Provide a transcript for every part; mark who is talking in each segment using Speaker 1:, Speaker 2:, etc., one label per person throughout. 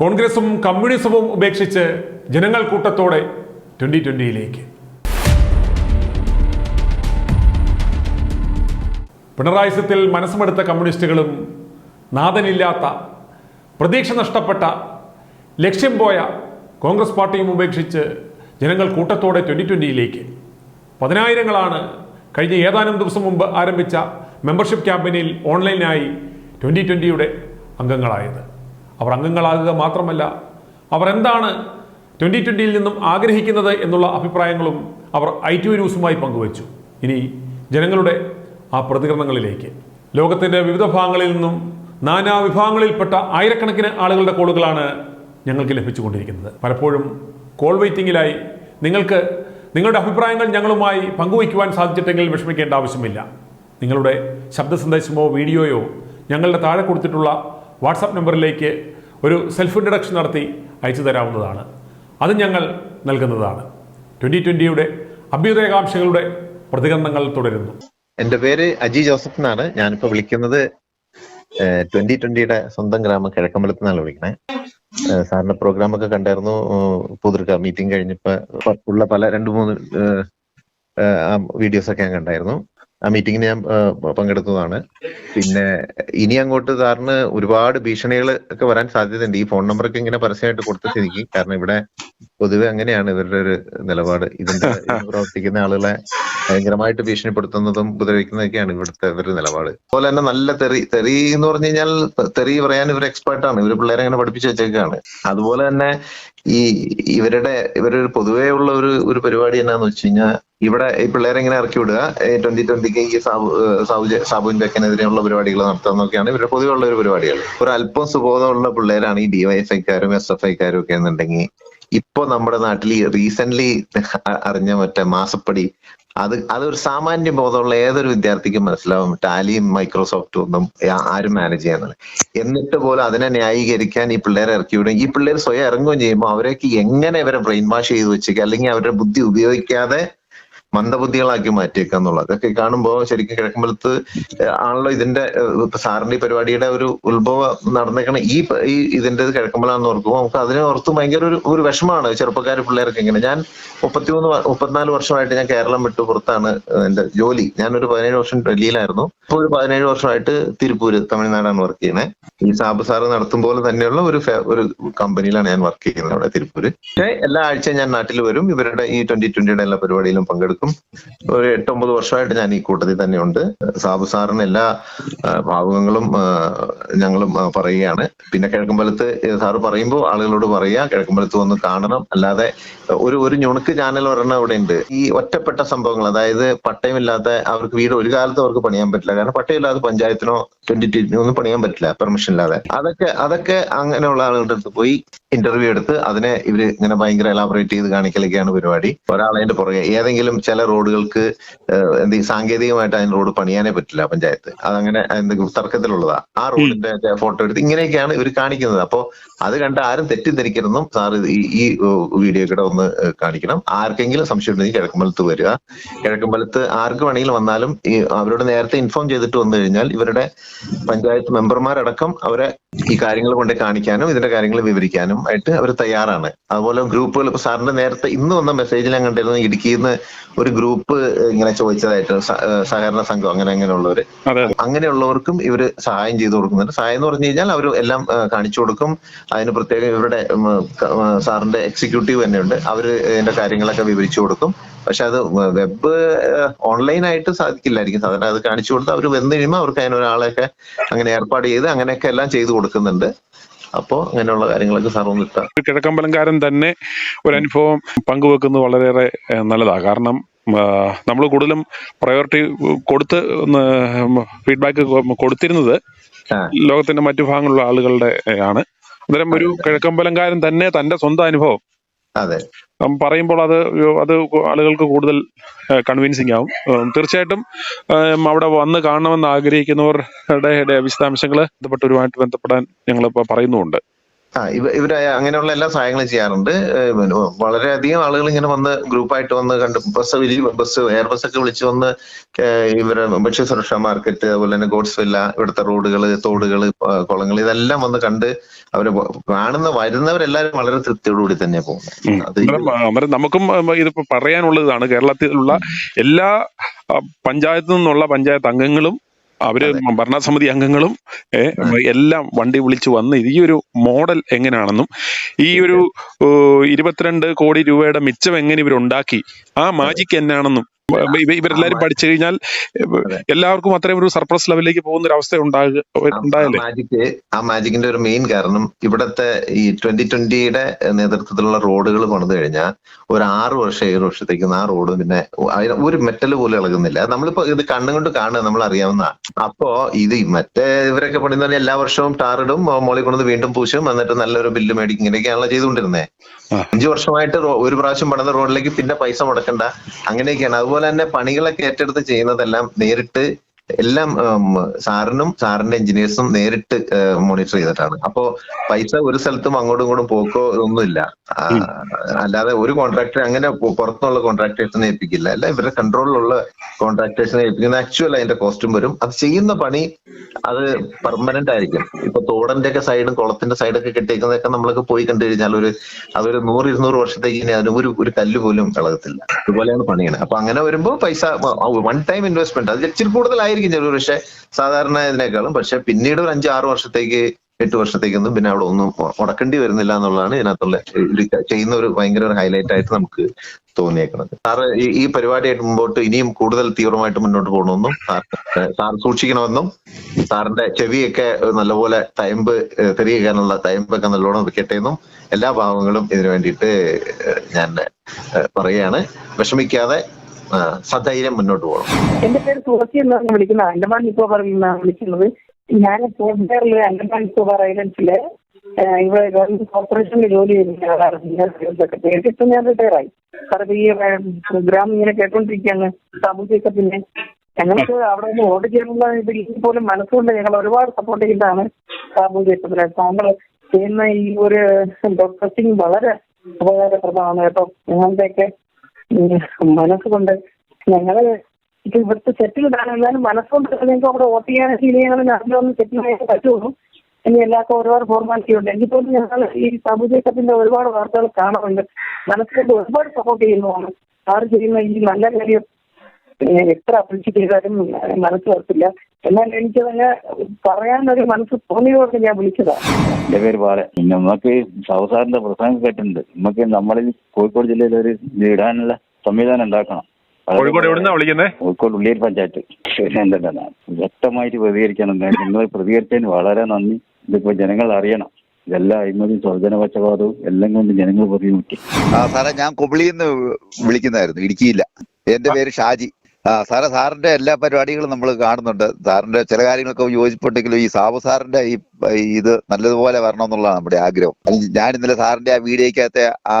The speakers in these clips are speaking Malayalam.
Speaker 1: കോൺഗ്രസും കമ്മ്യൂണിസവും ഉപേക്ഷിച്ച് ജനങ്ങൾ കൂട്ടത്തോടെ ട്വന്റി ട്വന്റിയിലേക്ക്. പിണറായിസത്തിൽ മനസ്സുമെടുത്ത കമ്മ്യൂണിസ്റ്റുകളും നാഥനില്ലാത്ത പ്രതീക്ഷ നഷ്ടപ്പെട്ട ലക്ഷ്യം പോയ കോൺഗ്രസ് പാർട്ടിയും ഉപേക്ഷിച്ച് ജനങ്ങൾ കൂട്ടത്തോടെ ട്വന്റി ട്വന്റിയിലേക്ക്. പതിനായിരങ്ങളാണ് കഴിഞ്ഞ ഏതാനും ദിവസം മുമ്പ് ആരംഭിച്ച മെമ്പർഷിപ്പ് ക്യാമ്പയിനിൽ ഓൺലൈനായി ട്വന്റി ട്വന്റിയുടെ അംഗങ്ങളായത്. അവർ അംഗങ്ങളാകുക മാത്രമല്ല അവർ എന്താണ് ട്വന്റി ട്വന്റിയിൽ നിന്നും ആഗ്രഹിക്കുന്നത് എന്നുള്ള അഭിപ്രായങ്ങളും അവർ ഐ ടി ന്യൂസുമായി പങ്കുവച്ചു. ഇനി ജനങ്ങളുടെ ആ പ്രതികരണങ്ങളിലേക്ക്. ലോകത്തിന്റെ വിവിധ ഭാഗങ്ങളിൽ നിന്നും നാനാ വിഭാഗങ്ങളിൽപ്പെട്ട ആയിരക്കണക്കിന് ആളുകളുടെ കോളുകളാണ് ഞങ്ങൾക്ക് ലഭിച്ചുകൊണ്ടിരിക്കുന്നത്. പലപ്പോഴും കോൾ വെയിറ്റിംഗിലായി നിങ്ങൾക്ക് നിങ്ങളുടെ അഭിപ്രായങ്ങൾ ഞങ്ങളുമായി പങ്കുവയ്ക്കുവാൻ സാധിച്ചിട്ടെങ്കിൽ വിഷമിക്കേണ്ട ആവശ്യമില്ല. നിങ്ങളുടെ ശബ്ദ സന്ദേശമോ വീഡിയോയോ ഞങ്ങളുടെ താഴെ കൊടുത്തിട്ടുള്ള വാട്സാപ്പ് നമ്പറിലേക്ക് ഒരു സെൽഫ് ഇൻട്രഡക്ഷൻ നടത്തി അയച്ചു തരാവുന്നതാണ്. അത് ഞങ്ങൾ നൽകുന്നതാണ്. ട്വന്റി ട്വന്റിയുടെ അഭ്യുദയകാംക്ഷകളുടെ പ്രതികരണങ്ങൾ തുടരുന്നു.
Speaker 2: എന്റെ പേര് അജി ജോസഫ് എന്നാണ് ഞാനിപ്പോൾ വിളിക്കുന്നത് ട്വന്റി ട്വന്റിയുടെ സ്വന്തം ഗ്രാമം കിഴക്കമ്പലത്ത് നിന്നാണ് വിളിക്കണേ. സാറിന്റെ പ്രോഗ്രാം ഒക്കെ കണ്ടായിരുന്നു പുതിർക്ക മീറ്റിംഗ് കഴിഞ്ഞപ്പോൾ ഉള്ള പല രണ്ട് മൂന്ന് വീഡിയോസ് ഒക്കെ ഞാൻ കണ്ടായിരുന്നു. ആ മീറ്റിംഗിന് ഞാൻ പങ്കെടുത്തതാണ്. പിന്നെ ഇനി അങ്ങോട്ട് സാറിന് ഒരുപാട് ഭീഷണികൾ ഒക്കെ വരാൻ സാധ്യതയുണ്ട്. ഈ ഫോൺ നമ്പറൊക്കെ ഇങ്ങനെ പരസ്യമായിട്ട് കൊടുത്ത സ്ഥിതിക്ക്. കാരണം ഇവിടെ പൊതുവെ അങ്ങനെയാണ് ഇവരുടെ ഒരു നിലപാട്. ഇതിന്റെ പ്രവർത്തിക്കുന്ന ആളുകളെ ഭയങ്കരമായിട്ട് ഭീഷണിപ്പെടുത്തുന്നതും ഉപദ്രവിക്കുന്നതൊക്കെയാണ് ഇവിടുത്തെ ഇവരുടെ നിലപാട്. അതുപോലെ തന്നെ നല്ല തെറി തെറി എന്ന് പറഞ്ഞു കഴിഞ്ഞാൽ തെറി പറയാൻ ഇവർ എക്സ്പേർട്ട് ആണ്. ഇവർ പിള്ളേരെ അങ്ങനെ പഠിപ്പിച്ചു വെച്ചേക്കാണ്. അതുപോലെ തന്നെ ഈ ഇവരുടെ ഇവരൊരു പൊതുവേ ഉള്ള ഒരു ഒരു പരിപാടി എന്നാന്ന് വെച്ച് കഴിഞ്ഞാൽ ഇവിടെ ഈ പിള്ളേരെ ഇങ്ങനെ ഇറക്കി വിടുക. ട്വന്റി ട്വന്റിക്ക് ഈ സാബു സാബു സാബുവിന്റെ ബെക്കനെതിരെയുള്ള പരിപാടികൾ നടത്തുന്നതൊക്കെയാണ് ഇവരുടെ പൊതുവെയുള്ള ഒരു പരിപാടികൾ. ഒരു അല്പം സുബോധമുള്ള പിള്ളേരാണ് ഈ ഡിവൈഎഫ്ഐക്കാരും എസ് എഫ് ഐക്കാരും ഒക്കെ എന്നുണ്ടെങ്കിൽ ഇപ്പൊ നമ്മുടെ നാട്ടിൽ റീസെന്റ് അറിഞ്ഞ മറ്റേ മാസപ്പടി അത് അതൊരു സാമാന്യ ബോധമുള്ള ഏതൊരു വിദ്യാർത്ഥിക്കും മനസ്സിലാവും ടാലിയും മൈക്രോസോഫ്റ്റും ഒന്നും ആരും മാനേജ് ചെയ്യാന്നുള്ളത് എന്നിട്ട് പോലും അതിനെ ന്യായീകരിക്കാൻ ഈ പിള്ളേരെ ഇറക്കി വിടും. ഈ പിള്ളേർ സ്വയം ഇറങ്ങുകയും ചെയ്യുമ്പോൾ അവരേക്ക് എങ്ങനെ ഇവരെ ബ്രെയിൻ വാഷ് ചെയ്ത് വെച്ചേക്കുക അല്ലെങ്കിൽ അവരുടെ ബുദ്ധി ഉപയോഗിക്കാതെ മന്ദബുദ്ധികളാക്കി മാറ്റിയേക്കുക എന്നുള്ളത്. അതൊക്കെ കാണുമ്പോൾ ശരിക്കും കിഴക്കുമ്പലത്ത് ആണല്ലോ ഇതിന്റെ സാറിന്റെ ഈ പരിപാടിയുടെ ഒരു ഉത്ഭവം നടന്നേക്കണ ഈ ഇതിന്റെ കിഴക്കുമ്പലാന്ന് ഓർക്കുമ്പോൾ നമുക്ക് അതിനെ ഓർത്ത് ഭയങ്കര ഒരു ഒരു വിഷമമാണ് ചെറുപ്പക്കാർ പിള്ളേർക്ക് ഇങ്ങനെ. ഞാൻ മുപ്പത്തിമൂന്ന് മുപ്പത്തിനാല് വർഷമായിട്ട് ഞാൻ കേരളം വിട്ടു പുറത്താണ് എന്റെ ജോലി. ഞാനൊരു പതിനേഴ് വർഷം ഡൽഹിയിലായിരുന്നു. ഇപ്പോൾ ഒരു പതിനേഴ് വർഷമായിട്ട് തിരുപ്പൂര് തമിഴ്നാടാണ് വർക്ക് ചെയ്യുന്നത് ഈ സാബ് സാറ് നടത്തും തന്നെയുള്ള ഒരു ഒരു കമ്പനിയിലാണ് ഞാൻ വർക്ക് ചെയ്യുന്നത് അവിടെ തിരുപ്പൂര്. പക്ഷേ എല്ലാ ആഴ്ചയും ഞാൻ നാട്ടിൽ വരും. ഇവരുടെ ഈ ട്വന്റി ട്വന്റിയുടെ എല്ലാ പരിപാടിയിലും പങ്കെടുക്കും. ഒരു എട്ടൊമ്പത് വർഷമായിട്ട് ഞാൻ ഈ കൂട്ടത്തിൽ തന്നെയുണ്ട്. സാബു സാറിന് എല്ലാ ഭാഗങ്ങളും ഞങ്ങളും പറയുകയാണ്. പിന്നെ കിഴക്കമ്പലത്ത് സാറ് പറയുമ്പോൾ ആളുകളോട് പറയുക കിഴക്കമ്പലത്ത് വന്ന് കാണണം. അല്ലാതെ ഒരു ഒരു ഞുണുക്ക് ചാനൽ ഒരെണ്ണം അവിടെ ഉണ്ട് ഈ ഒറ്റപ്പെട്ട സംഭവങ്ങൾ അതായത് പട്ടയമില്ലാത്ത അവർക്ക് വീട് ഒരു കാലത്ത് അവർക്ക് പണിയാൻ പറ്റില്ല. കാരണം പട്ടയമില്ലാതെ പഞ്ചായത്തിനോ ട്വന്റി ഒന്നും പണിയാൻ പറ്റില്ല പെർമിഷൻ ഇല്ലാതെ. അതൊക്കെ അതൊക്കെ അങ്ങനെയുള്ള ആളുകളുടെ അടുത്ത് പോയി ഇന്റർവ്യൂ എടുത്ത് അതിനെ ഇവർ ഇങ്ങനെ ഭയങ്കര എലാബറേറ്റ് ചെയ്ത് കാണിക്കലൊക്കെയാണ് പരിപാടി. ഒരാളതിന്റെ പുറകെ ഏതെങ്കിലും ചില റോഡുകൾക്ക് എന്ത് സാങ്കേതികമായിട്ട് അതിന് റോഡ് പണിയാനേ പറ്റില്ല പഞ്ചായത്ത്. അതങ്ങനെ എന്തെങ്കിലും തർക്കത്തിലുള്ളതാ. ആ റോഡിന്റെ ഫോട്ടോ എടുത്ത് ഇങ്ങനെയൊക്കെയാണ് ഇവർ കാണിക്കുന്നത്. അപ്പോ അത് കണ്ട് ആരും തെറ്റിദ്ധരിക്കരുതെന്നും സാർ ഈ വീഡിയോ കൂടെ ഒന്ന് കാണിക്കണം. ആർക്കെങ്കിലും സംശയം ഉണ്ടെങ്കിൽ കിഴക്കമ്പലത്ത് വരിക. കിഴക്കമ്പലത്ത് ആർക്ക് വേണമെങ്കിലും വന്നാലും ഈ അവരോട് നേരത്തെ ഇൻഫോം ചെയ്തിട്ട് വന്നു കഴിഞ്ഞാൽ ഇവരുടെ പഞ്ചായത്ത് മെമ്പർമാരടക്കം അവരെ ഈ കാര്യങ്ങൾ കൊണ്ട് കാണിക്കാനും ഇതിന്റെ കാര്യങ്ങൾ വിവരിക്കാനും ആയിട്ട് അവർ തയ്യാറാണ്. അതുപോലെ ഗ്രൂപ്പുകൾ ഇപ്പൊ സാറിന്റെ നേരത്തെ ഇന്ന് വന്ന മെസ്സേജിൽ ഞാൻ കണ്ടിരുന്നു ഇടുക്കിയിൽ നിന്ന് ഒരു ഗ്രൂപ്പ് ഇങ്ങനെ ചോദിച്ചതായിട്ട് സഹകരണ സംഘം അങ്ങനെ അങ്ങനെയുള്ളവര് അങ്ങനെയുള്ളവർക്കും ഇവർ സഹായം ചെയ്തു കൊടുക്കുന്നുണ്ട്. സഹായം എന്ന് പറഞ്ഞു കഴിഞ്ഞാൽ അവർ എല്ലാം കാണിച്ചു കൊടുക്കും. അതിന് പ്രത്യേകം ഇവരുടെ സാറിന്റെ എക്സിക്യൂട്ടീവ് തന്നെയുണ്ട്. അവർ ഇതിന്റെ കാര്യങ്ങളൊക്കെ വിവരിച്ചു കൊടുക്കും. പക്ഷെ അത് വെബ് ഓൺലൈൻ ആയിട്ട് സാധിക്കില്ലായിരിക്കും. സാധാരണ അത് കാണിച്ചു കൊടുത്ത് അവർ വന്നു കഴിയുമ്പോൾ അവർക്ക് അതിനൊരാളെയൊക്കെ അങ്ങനെ ഏർപ്പാട് ചെയ്ത് അങ്ങനെയൊക്കെ എല്ലാം ചെയ്തു കൊടുക്കുന്നുണ്ട്. അപ്പോ അങ്ങനെയുള്ള കാര്യങ്ങളൊക്കെ സാർ ഒന്ന് ഇട്ടാ
Speaker 3: കിഴക്കമ്പലംകാരൻ തന്നെ ഒരു അനുഭവം പങ്കുവെക്കുന്നത് വളരെയേറെ നല്ലതാ. നല്ലതാണ് കാരണം നമ്മൾ കൂടുതലും പ്രയോറിറ്റി കൊടുത്ത് ഫീഡ്ബാക്ക് കൊടുത്തിരുന്നത് ലോകത്തിന്റെ മറ്റു ഭാഗങ്ങളിലുള്ള ആളുകളുടെ ആണ്. അന്നേരം ഒരു കിഴക്കമ്പലംകാരൻ തന്നെ തന്റെ സ്വന്തം അനുഭവം പറയുമ്പോൾ അത് അത് ആളുകൾക്ക് കൂടുതൽ കൺവിൻസിങ് ആവും. തീർച്ചയായിട്ടും അവിടെ വന്ന് കാണണമെന്ന് ആഗ്രഹിക്കുന്നവരുടെ വിശദാംശങ്ങൾ ബന്ധപ്പെട്ടവരുമായിട്ട് ബന്ധപ്പെടാൻ ഞങ്ങളിപ്പോൾ പറയുന്നുമുണ്ട്.
Speaker 2: ആ ഇവ ഇവർ അങ്ങനെയുള്ള എല്ലാ സഹായങ്ങളും ചെയ്യാറുണ്ട്. വളരെയധികം ആളുകൾ ഇങ്ങനെ വന്ന് ഗ്രൂപ്പായിട്ട് വന്ന് കണ്ട് ബസ് വലിയ ബസ് എയർ ബസ് ഒക്കെ വിളിച്ച് വന്ന് ഇവർ ഭക്ഷ്യസുരക്ഷാ മാർക്കറ്റ് അതുപോലെ തന്നെ ഗോഡ്സ് വില്ല ഇവിടുത്തെ റോഡുകൾ തോടുകൾ കുളങ്ങൾ ഇതെല്ലാം വന്ന് കണ്ട് അവർ കാണുന്ന വരുന്നവരെല്ലാരും വളരെ തൃപ്തിയോടുകൂടി തന്നെ പോകുന്നത്.
Speaker 3: നമുക്കും ഇതിപ്പോ പറയാനുള്ളതാണ് കേരളത്തിലുള്ള എല്ലാ പഞ്ചായത്തു നിന്നുള്ള പഞ്ചായത്ത് അംഗങ്ങളും അവർ ഭരണസമിതി അംഗങ്ങളും എല്ലാം വണ്ടി വിളിച്ചു വന്ന് ഈ ഒരു മോഡൽ എങ്ങനെയാണെന്നും ഈ ഒരു ഇരുപത്തിരണ്ട് കോടി രൂപയുടെ മിച്ചം എങ്ങനെ ഇവർ ഉണ്ടാക്കി ആ മാജിക് എന്നാണെന്നും ഇവരെല്ലാരും പഠിച്ചു കഴിഞ്ഞാൽ എല്ലാവർക്കും അത്രയും ഒരു സർപ്ലസ് ലെവലിലേക്ക് പോകുന്ന ഒരു അവസ്ഥ ഉണ്ടാകുക ഉണ്ടായല്ലേ?
Speaker 2: മാജിക് ആ മാജിക്കിന്റെ ഒരു മെയിൻ കാരണം ഇവിടത്തെ ഈ ട്വന്റി ട്വന്റിയുടെ നേതൃത്വത്തിലുള്ള റോഡുകൾ പണിത് കഴിഞ്ഞാൽ ഒരു ആറ് വർഷം ഏഴ് വർഷത്തേക്ക് ആ റോഡ് പിന്നെ ഒരു മെറ്റൽ പോലും ഇളകുന്നില്ല. നമ്മളിപ്പോ ഇത് കണ്ണുകൊണ്ട് കാണുക നമ്മൾ അറിയാവുന്നതാണ് അപ്പോ ഇത് മറ്റേ ഇവരൊക്കെ പണിന്ന് പറഞ്ഞാൽ എല്ലാ വർഷവും ടാറിടും മോളിൽ കൊണ്ടുവന്ന് വീണ്ടും പൂശും എന്നിട്ട് നല്ലൊരു ബില്ല് മേടിക്കും. ഇങ്ങനെയൊക്കെയാണല്ലോ ചെയ്തുകൊണ്ടിരുന്നത്. അഞ്ചു വർഷമായിട്ട് ഒരു പ്രാവശ്യം പണിത റോഡിലേക്ക് പിന്നെ പൈസ മുടക്കണ്ട. അങ്ങനെയൊക്കെയാണ്. അതുപോലെ തന്നെ പണികളൊക്കെ ഏറ്റെടുത്ത് ചെയ്യുന്നതെല്ലാം നേരിട്ട് എല്ലാം സാറിനും സാറിന്റെ എഞ്ചിനീയേഴ്സും നേരിട്ട് മോണിറ്റർ ചെയ്തിട്ടാണ്. അപ്പോ പൈസ ഒരു സ്ഥലത്തും അങ്ങോട്ടും ഇങ്ങോട്ടും പോക്കോ ഒന്നുമില്ല. അല്ലാതെ ഒരു കോൺട്രാക്ടർ അങ്ങനെ പുറത്തുള്ള പുറത്തുനിന്നുള്ള കോൺട്രാക്ടേഴ്സിനെ ഏൽപ്പിക്കില്ല. അല്ല ഇവരുടെ കൺട്രോളിലുള്ള കോൺട്രാക്ടേഴ്സിനെ ഏൽപ്പിക്കുന്ന ആക്ച്വൽ അതിന്റെ കോസ്റ്റും വരും. അത് ചെയ്യുന്ന പണി അത് പെർമനന്റ് ആയിരിക്കും. ഇപ്പൊ തോടന്റെ ഒക്കെ സൈഡും കുളത്തിന്റെ സൈഡൊക്കെ കെട്ടിയേക്കുന്നതൊക്കെ നമ്മളൊക്കെ പോയി കണ്ടു കഴിഞ്ഞാൽ ഒരു അതൊരു നൂറ് ഇരുന്നൂറ് വർഷത്തേക്ക് ഇനി അതിന് ഒരു ഒരു കല്ല് പോലും ഇളകത്തില്ല അതുപോലെയാണ് പണിയാണ്. അപ്പൊ അങ്ങനെ വരുമ്പോൾ പൈസ വൺ ടൈം ഇൻവെസ്റ്റ്മെന്റ് അത് ഇച്ചിരി കൂടുതലായിരിക്കും. ചിലർ പക്ഷെ സാധാരണ ഇതിനേക്കാളും. പക്ഷെ പിന്നീട് ഒരു അഞ്ച് ആറ് വർഷത്തേക്ക് എട്ട് വർഷത്തേക്കൊന്നും പിന്നെ അവിടെ ഒന്നും മുടക്കേണ്ടി വരുന്നില്ല എന്നുള്ളതാണ് ഇതിനകത്തുള്ള ഇത് ചെയ്യുന്ന ഒരു ഭയങ്കര ഒരു ഹൈലൈറ്റ് ആയിട്ട് നമുക്ക് തോന്നിയേക്കുന്നത്. സാറ് ഈ പരിപാടിയായിട്ട് മുമ്പോട്ട് ഇനിയും കൂടുതൽ തീവ്രമായിട്ട് മുന്നോട്ട് പോകണമെന്നും സാർ സാർ സൂക്ഷിക്കണമെന്നും സാറിന്റെ ചെവിയൊക്കെ നല്ലപോലെ തയമ്പ് തെറിയിക്കാനുള്ള തയമ്പൊക്കെ നല്ലോണം വെക്കട്ടെ എന്നും എല്ലാ ഭാഗങ്ങളും ഇതിനു വേണ്ടിയിട്ട് ഞാൻ പറയുകയാണ്. വിഷമിക്കാതെ സധൈര്യം മുന്നോട്ട് പോകണം.
Speaker 4: എന്റെ പേര് തുളസി എന്നാണ് വിളിക്കുന്നത്. അണ്ടമാൻ നിക്കോബാറിൽ നിന്നാണ് വിളിക്കുന്നത്. ഞാൻ അണ്ടമാൻ നിക്കോബാർ ഐലൻഡ്സിലെ ഇവിടെ ഗവൺമെന്റ് കോർപ്പറേഷനിൽ ജോലി ചെയ്യുന്ന ആളാണ്. സെക്രട്ടറി ഇപ്പൊ ഞാൻ റിട്ടയർ ആയി. സാറേ ഈ പ്രോഗ്രാം ഇങ്ങനെ കേട്ടോണ്ടിരിക്കുകയാണ്. സാമൂഹിക പിന്നെ ഞങ്ങൾക്ക് അവിടെ നിന്ന് വോട്ട് ചെയ്യാനുള്ള ഇതിൽ പോലും മനസ്സുകൊണ്ട് ഞങ്ങൾ ഒരുപാട് സപ്പോർട്ട് ചെയ്യുന്നതാണ് സാബു ജേക്കബിനെ താങ്കൾ ചെയ്യുന്ന ഈ ഒരു ടെസ്റ്റിംഗ് വളരെ ഉപകാരപ്രദമാണ് കേട്ടോ. ഞങ്ങളുടെയൊക്കെ മനസ്സുകൊണ്ട് ഞങ്ങൾ ഇപ്പൊ ഇവിടുത്തെ സെറ്റിൽ എന്നാലും മനസ്സുകൊണ്ട് ഞങ്ങൾക്ക് അവിടെ വോട്ട് ചെയ്യാൻ ഫീൽ ചെയ്യാനും സെറ്റിൽ ചെയ്യാൻ പറ്റുള്ളൂ. ഇനി എല്ലാവർക്കും ഒരുപാട് ഫോർമാലിറ്റി ഉണ്ട് എങ്കിൽ പോലും ഞങ്ങൾ ഈ സാബു ഒരുപാട് വാർത്തകൾ കാണുന്നുണ്ട്. മനസ്സുകൊണ്ട് ഒരുപാട് സപ്പോർട്ട് ചെയ്യുന്നതാണ്. സാറ് ചെയ്യുന്ന ഈ നല്ല കാര്യം എത്ര അപ്രീഷിയേറ്റ് ചെയ്താലും മനസ്സിലാക്കില്ല എന്നാൽ എനിക്ക് തന്നെ പറയാനൊരു മനസ്സ് തോന്നിയതുകൊണ്ട് ഞാൻ വിളിച്ചതാ.
Speaker 5: എന്റെ പേര് പാല പിന്നെ നമുക്ക് സാറിന്റെ പ്രസംഗം കേട്ടിട്ടുണ്ട്. നമുക്ക് നമ്മളിൽ കോഴിക്കോട് ജില്ലയിൽ ഒരു ഇടാനുള്ള സംവിധാനം ഉണ്ടാക്കണം.
Speaker 3: കോഴിക്കോട് എവിടുന്നാ വിളിക്കുന്നേ?
Speaker 5: കോഴിക്കോട് ഉള്ളിയേരി പഞ്ചായത്ത്. എന്താണ് വ്യക്തമായിട്ട് പ്രതികരിക്കണം. നിങ്ങൾ പ്രതികരിച്ചതിന് വളരെ നന്ദി. ഇതിപ്പോ ജനങ്ങൾ അറിയണം. ഇതെല്ലാം അഴിമതിയും സ്വർജന പക്ഷപാതവും എല്ലാം കൊണ്ട് ജനങ്ങൾ ബുദ്ധിമുട്ടി.
Speaker 6: ആ സാറേ ഞാൻ കുമിളിന്ന് വിളിക്കുന്നതായിരുന്നു ഇടുക്കിയില്ല. എന്റെ പേര് ഷാജി. ആ സാറെ സാറിന്റെ എല്ലാ പരിപാടികളും നമ്മൾ കാണുന്നുണ്ട്. സാറിന്റെ ചില കാര്യങ്ങളൊക്കെ യോജിപ്പുണ്ടെങ്കിലും ഈ സാബു സാറിന്റെ ഈ ഇത് നല്ലതുപോലെ വരണം എന്നുള്ളതാണ് നമ്മുടെ ആഗ്രഹം. ഞാൻ ഇന്നലെ സാറിന്റെ ആ വീഡിയോക്കകത്തെ ആ,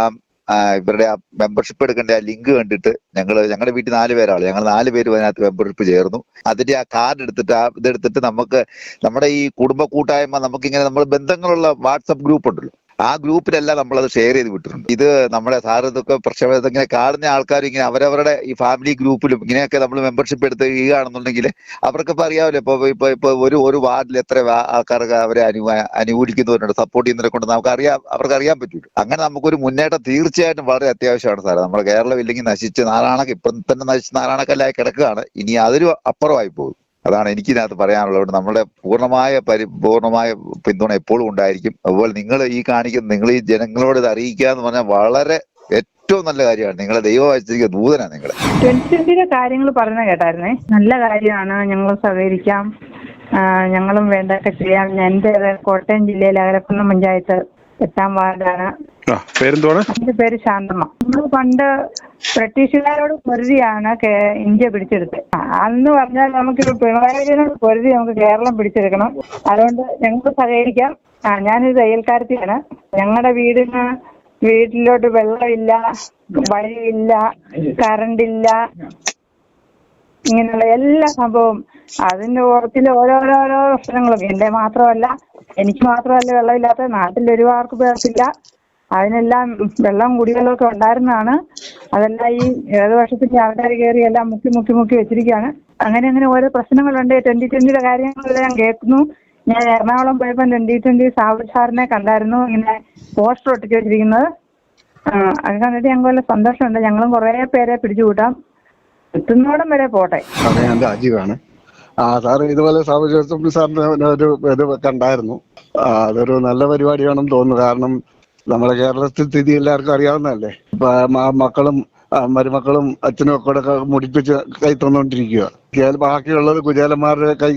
Speaker 6: ഇവരുടെ ആ മെമ്പർഷിപ്പ് എടുക്കേണ്ട ആ ലിങ്ക് കണ്ടിട്ട് ഞങ്ങൾ ഞങ്ങളുടെ വീട്ടിൽ നാല് പേരാണ്. ഞങ്ങൾ നാല് പേര് അതിനകത്ത് മെമ്പർഷിപ്പ് ചേർന്നു. അതിന്റെ ആ കാർഡ് എടുത്തിട്ട് ആ ഇതെടുത്തിട്ട് നമുക്ക് നമ്മുടെ ഈ കുടുംബ കൂട്ടായ്മ നമുക്കിങ്ങനെ നമ്മൾ ബന്ധങ്ങളുള്ള വാട്സപ്പ് ഗ്രൂപ്പ് ഉണ്ടല്ലോ. ആ ഗ്രൂപ്പിലെല്ലാം നമ്മളത് ഷെയർ ചെയ്ത് വിട്ടിട്ടുണ്ട്. ഇത് നമ്മുടെ സാറ് ഇതൊക്കെ പ്രക്ഷേപണം ഇങ്ങനെ കാണുന്ന ആൾക്കാർ ഇങ്ങനെ അവരവരുടെ ഈ ഫാമിലി ഗ്രൂപ്പിലും ഇങ്ങനെയൊക്കെ നമ്മൾ മെമ്പർഷിപ്പ് എടുത്ത് ചെയ്യുകയാണെന്നുണ്ടെങ്കിൽ അവർക്കിപ്പോ അറിയാമല്ലോ ഇപ്പൊ ഇപ്പൊ ഇപ്പൊ ഒരു ഒരു വാർഡിൽ എത്ര ആൾക്കാർക്ക് അവരെ അനു അനുകൂലിക്കുന്നവരുണ്ട് സപ്പോർട്ട് ചെയ്യുന്നവരെ കൊണ്ട് നമുക്ക് അറിയാം അവർക്ക് അറിയാൻ പറ്റുള്ളൂ അങ്ങനെ നമുക്കൊരു മുന്നേറ്റം തീർച്ചയായിട്ടും വളരെ അത്യാവശ്യമാണ് സാറേ നമ്മുടെ കേരളം ഇല്ലെങ്കിൽ നശിച്ച് നാരായണക്ക് ഇപ്പം തന്നെ നശിച്ച് നാരായണക്കല്ലായി കിടക്കുകയാണ്. ഇനി അതൊരു അപ്പുറമായി പോകും. അതാണ് എനിക്ക് ഇതിനകത്ത് പറയാനുള്ളത് നമ്മുടെ പൂർണമായ പരി പൂർണമായ പിന്തുണ എപ്പോഴും ഉണ്ടായിരിക്കും. അതുപോലെ നിങ്ങൾ ഈ കാണിക്കുന്ന നിങ്ങൾ ഈ ജനങ്ങളോട് ഇത് അറിയിക്കുക എന്ന് പറഞ്ഞാൽ വളരെ ഏറ്റവും നല്ല കാര്യമാണ്. നിങ്ങളെ ദൈവം വായിച്ചിരിക്കുക ദൂതനാണ് നിങ്ങൾ
Speaker 7: ട്വന്റിന്റെ കാര്യങ്ങൾ പറഞ്ഞ കേട്ടായിരുന്നേ. നല്ല കാര്യമാണ്. ഞങ്ങൾ സഹകരിക്കാം. ഞങ്ങളും വേണ്ടതൊക്കെ ചെയ്യാം. എന്റെ കോട്ടയം ജില്ലയിലെ അകലക്കുന്ന പഞ്ചായത്ത് എട്ടാം വാർഡാണ്. എന്റെ പേര് ശാന്തമ്മ. നമ്മൾ പണ്ട് ബ്രിട്ടീഷുകാരോട് പൊരുതിയാണ് ഇന്ത്യ പിടിച്ചെടുത്തത് അന്ന് പറഞ്ഞാൽ നമുക്ക് പിണറായി വിജയനോട് പൊരുതി നമുക്ക് കേരളം പിടിച്ചെടുക്കണം. അതുകൊണ്ട് ഞങ്ങൾക്ക് സഹകരിക്കാം. ആ ഞാനൊരു തയ്യൽക്കാരത്തിയാണ് ഞങ്ങളുടെ വീടിന് വീട്ടിലോട്ട് വെള്ളമില്ല വഴിയില്ല കറണ്ടില്ല
Speaker 8: ഇങ്ങനെയുള്ള എല്ലാ സംഭവവും അതിന്റെ പുറത്തിൽ ഓരോരോരോ പ്രശ്നങ്ങളും. എന്റെ മാത്രമല്ല എനിക്ക് മാത്രമല്ല വെള്ളമില്ലാത്ത നാട്ടിൽ ഒരുപാട് പേർക്കില്ല അതിനെല്ലാം വെള്ളം കുടിവെള്ളമൊക്കെ ഉണ്ടായിരുന്നതാണ്. അതെല്ലാം ഈ ഇടതുപക്ഷത്തിന്റെ ആൾക്കാർ കയറി എല്ലാം മുക്കി മുക്കി മുക്കി വെച്ചിരിക്കുകയാണ്. അങ്ങനെ അങ്ങനെ ഓരോ പ്രശ്നങ്ങളുണ്ട്. ട്വന്റി ട്വന്റിയുടെ കാര്യങ്ങളെല്ലാം ഞാൻ കേൾക്കുന്നു. ഞാൻ എറണാകുളം പോയപ്പോൾ ട്വന്റി ട്വന്റി സാബു സാറിനെ കണ്ടായിരുന്നു. ഇങ്ങനെ പോസ്റ്റർ ഒട്ടിച്ച് വെച്ചിരിക്കുന്നത്. അത് കണ്ടിട്ട് ഞങ്ങൾക്ക് വല്ല സന്തോഷമുണ്ട്. ഞങ്ങളും കുറേ പേരെ പിടിച്ചു കൂട്ടാം. എത്തുന്നോടം വരെ പോട്ടെ.
Speaker 9: രാജീവാണ്. ആ സാറ് ഇതുപോലെ സാറിന്റെ ഒരു ഇത് കണ്ടായിരുന്നു. അതൊരു നല്ല പരിപാടിയാണെന്ന് തോന്നുന്നു. കാരണം നമ്മുടെ കേരളത്തിൽ സ്ഥിതി എല്ലാവർക്കും അറിയാവുന്നതല്ലേ? മക്കളും മരുമക്കളും അച്ഛനും ഒക്കെ കൂടെ മുടിപ്പിച്ച് കൈ തന്നുകൊണ്ടിരിക്കുക കേരള ബാക്കിയുള്ളത് കുചേലന്മാരുടെ കൈ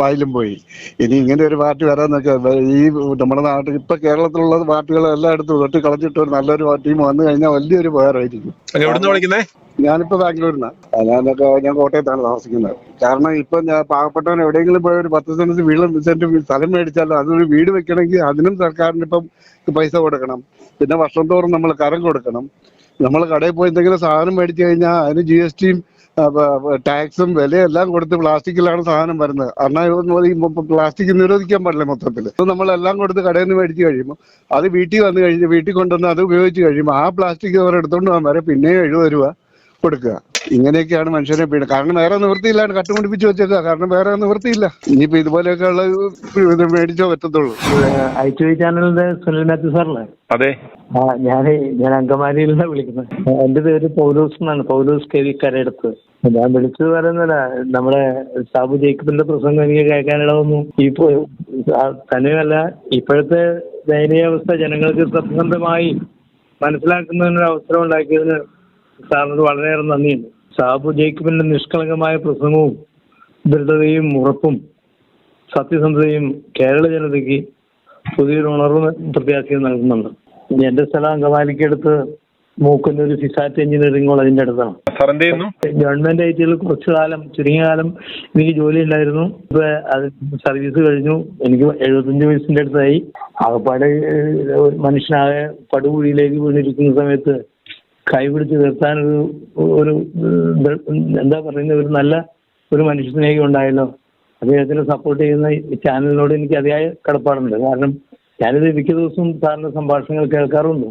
Speaker 9: വായിലും പോയി. ഇനി ഇങ്ങനെ ഒരു പാർട്ടി വരാന്ന് വെച്ചാൽ ഈ നമ്മുടെ നാട്ടിൽ ഇപ്പൊ കേരളത്തിലുള്ള പാർട്ടികൾ എല്ലായിടത്തും തൊട്ട് കളഞ്ഞിട്ട് ഒരു നല്ലൊരു ടീം വന്നു കഴിഞ്ഞാൽ വലിയൊരു ഉപകാരമായിരിക്കും. ഞാനിപ്പോ ബാംഗ്ലൂരിനാ ഞാനൊക്കെ ഞാൻ കോട്ടയത്താണ് താമസിക്കുന്നത്. കാരണം ഇപ്പൊ ഞാൻ പാവപ്പെട്ടവൻ എവിടെയെങ്കിലും പോയി ഒരു പത്ത് സെന്റ് വീടും സെന്റ് സ്ഥലം മേടിച്ചാലും അതൊരു വീട് വെക്കണമെങ്കിൽ അതിനും സർക്കാരിന് ഇപ്പം പൈസ കൊടുക്കണം. പിന്നെ വർഷം തോറും നമ്മൾ കരം കൊടുക്കണം. നമ്മൾ കടയിൽ പോയി എന്തെങ്കിലും സാധനം മേടിച്ചു കഴിഞ്ഞാൽ അതിന് ജി എസ് ടിയും ടാക്സും വിലയെല്ലാം കൊടുത്ത് പ്ലാസ്റ്റിക്കിലാണ് സാധനം വരുന്നത്. കാരണം പ്ലാസ്റ്റിക് നിരോധിക്കാൻ പാടില്ല മൊത്തത്തിൽ നമ്മളെല്ലാം കൊടുത്ത് കടയിൽ നിന്ന് മേടിച്ച് കഴിയുമ്പോൾ അത് വീട്ടിൽ വന്നു കഴിഞ്ഞ് വീട്ടിൽ കൊണ്ടുവന്ന് അത് ഉപയോഗിച്ച് കഴിയുമ്പോൾ ആ പ്ലാസ്റ്റിക് അവർ എടുത്തോണ്ട് പോകാൻ വരെ പിന്നെയും എഴുപത് രൂപ കൊടുക്കുക. ഇങ്ങനെയൊക്കെയാണ് മനുഷ്യരെ പീഡ കാരണം വേറെ നിവൃത്തിയില്ലാണ്ട് കട്ടുമുടിപ്പിച്ച് വെച്ചേക്കുക കാരണം വേറെ നിവൃത്തിയില്ല. ഇനിയിപ്പോ ഇതുപോലെയൊക്കെ ഉള്ള ഇത് മേടിച്ചോ പറ്റത്തുള്ളൂ.
Speaker 10: ഐ ചാനലിന്റെ സുനിൽ മാത്യു സാറല്ലേ?
Speaker 3: അതെ.
Speaker 10: ആ ഞാൻ ഞാൻ അങ്കമാലിയിൽ നിന്നാണ് വിളിക്കുന്നത്. എന്റെ പേര് പൗലൂസ് എന്നാണ്. പൗലൂസ് കെ വി കരയെടുത്ത്. ഞാൻ വിളിച്ചത് പറയുന്നില്ല നമ്മുടെ സാബു ജേക്കബിന്റെ പ്രസംഗം എനിക്ക് കേൾക്കാനിട വന്നു ഇപ്പോ തന്നെയല്ല ഇപ്പോഴത്തെ ദയനീയാവസ്ഥ ജനങ്ങൾക്ക് സത്യസന്ധമായി മനസ്സിലാക്കുന്നതിനൊരു അവസരം ഉണ്ടാക്കിയതിന് സാറിനോട് വളരെയേറെ നന്ദിയുണ്ട്. സാബു ജേക്കബിന്റെ നിഷ്കളങ്കമായ പ്രസംഗവും ദൃഢതയും ഉറപ്പും സത്യസന്ധതയും കേരള ജനതയ്ക്ക് പുതിയൊരു ഉണർവ് പ്രത്യാശയും നൽകുന്നുണ്ട്. എന്റെ സ്ഥലം അങ്കമാലിക്കടുത്ത് ഒരു ഫിസാറ്റ് എഞ്ചിനീയറിംഗ് കോളേജിന്റെ അടുത്താണ്. ഗവൺമെന്റ് ഐ ടിയിൽ കുറച്ചു കാലം ചുരുങ്ങിയ കാലം എനിക്ക് ജോലി ഉണ്ടായിരുന്നു ഇപ്പൊ അത് സർവീസ് കഴിഞ്ഞു. എനിക്ക് എഴുപത്തഞ്ച് വയസ്സിന്റെ അടുത്തായി. ആകപ്പാടെ മനുഷ്യനാകെ പടുകുഴിയിലേക്ക് വീണിരിക്കുന്ന സമയത്ത് കൈപിടിച്ച് നിർത്താനൊരു ഒരു ഒരു എന്താ പറയുന്ന ഒരു നല്ല ഒരു മനുഷ്യസ്നേഹി ഉണ്ടായല്ലോ. അദ്ദേഹത്തിനെ സപ്പോർട്ട് ചെയ്യുന്ന ചാനലിനോട് എനിക്ക് അതിയായ കടപ്പാടുണ്ട്. കാരണം ഞാനിത് മിക്ക ദിവസവും സാറിന്റെ സംഭാഷണങ്ങൾ കേൾക്കാറുണ്ട്.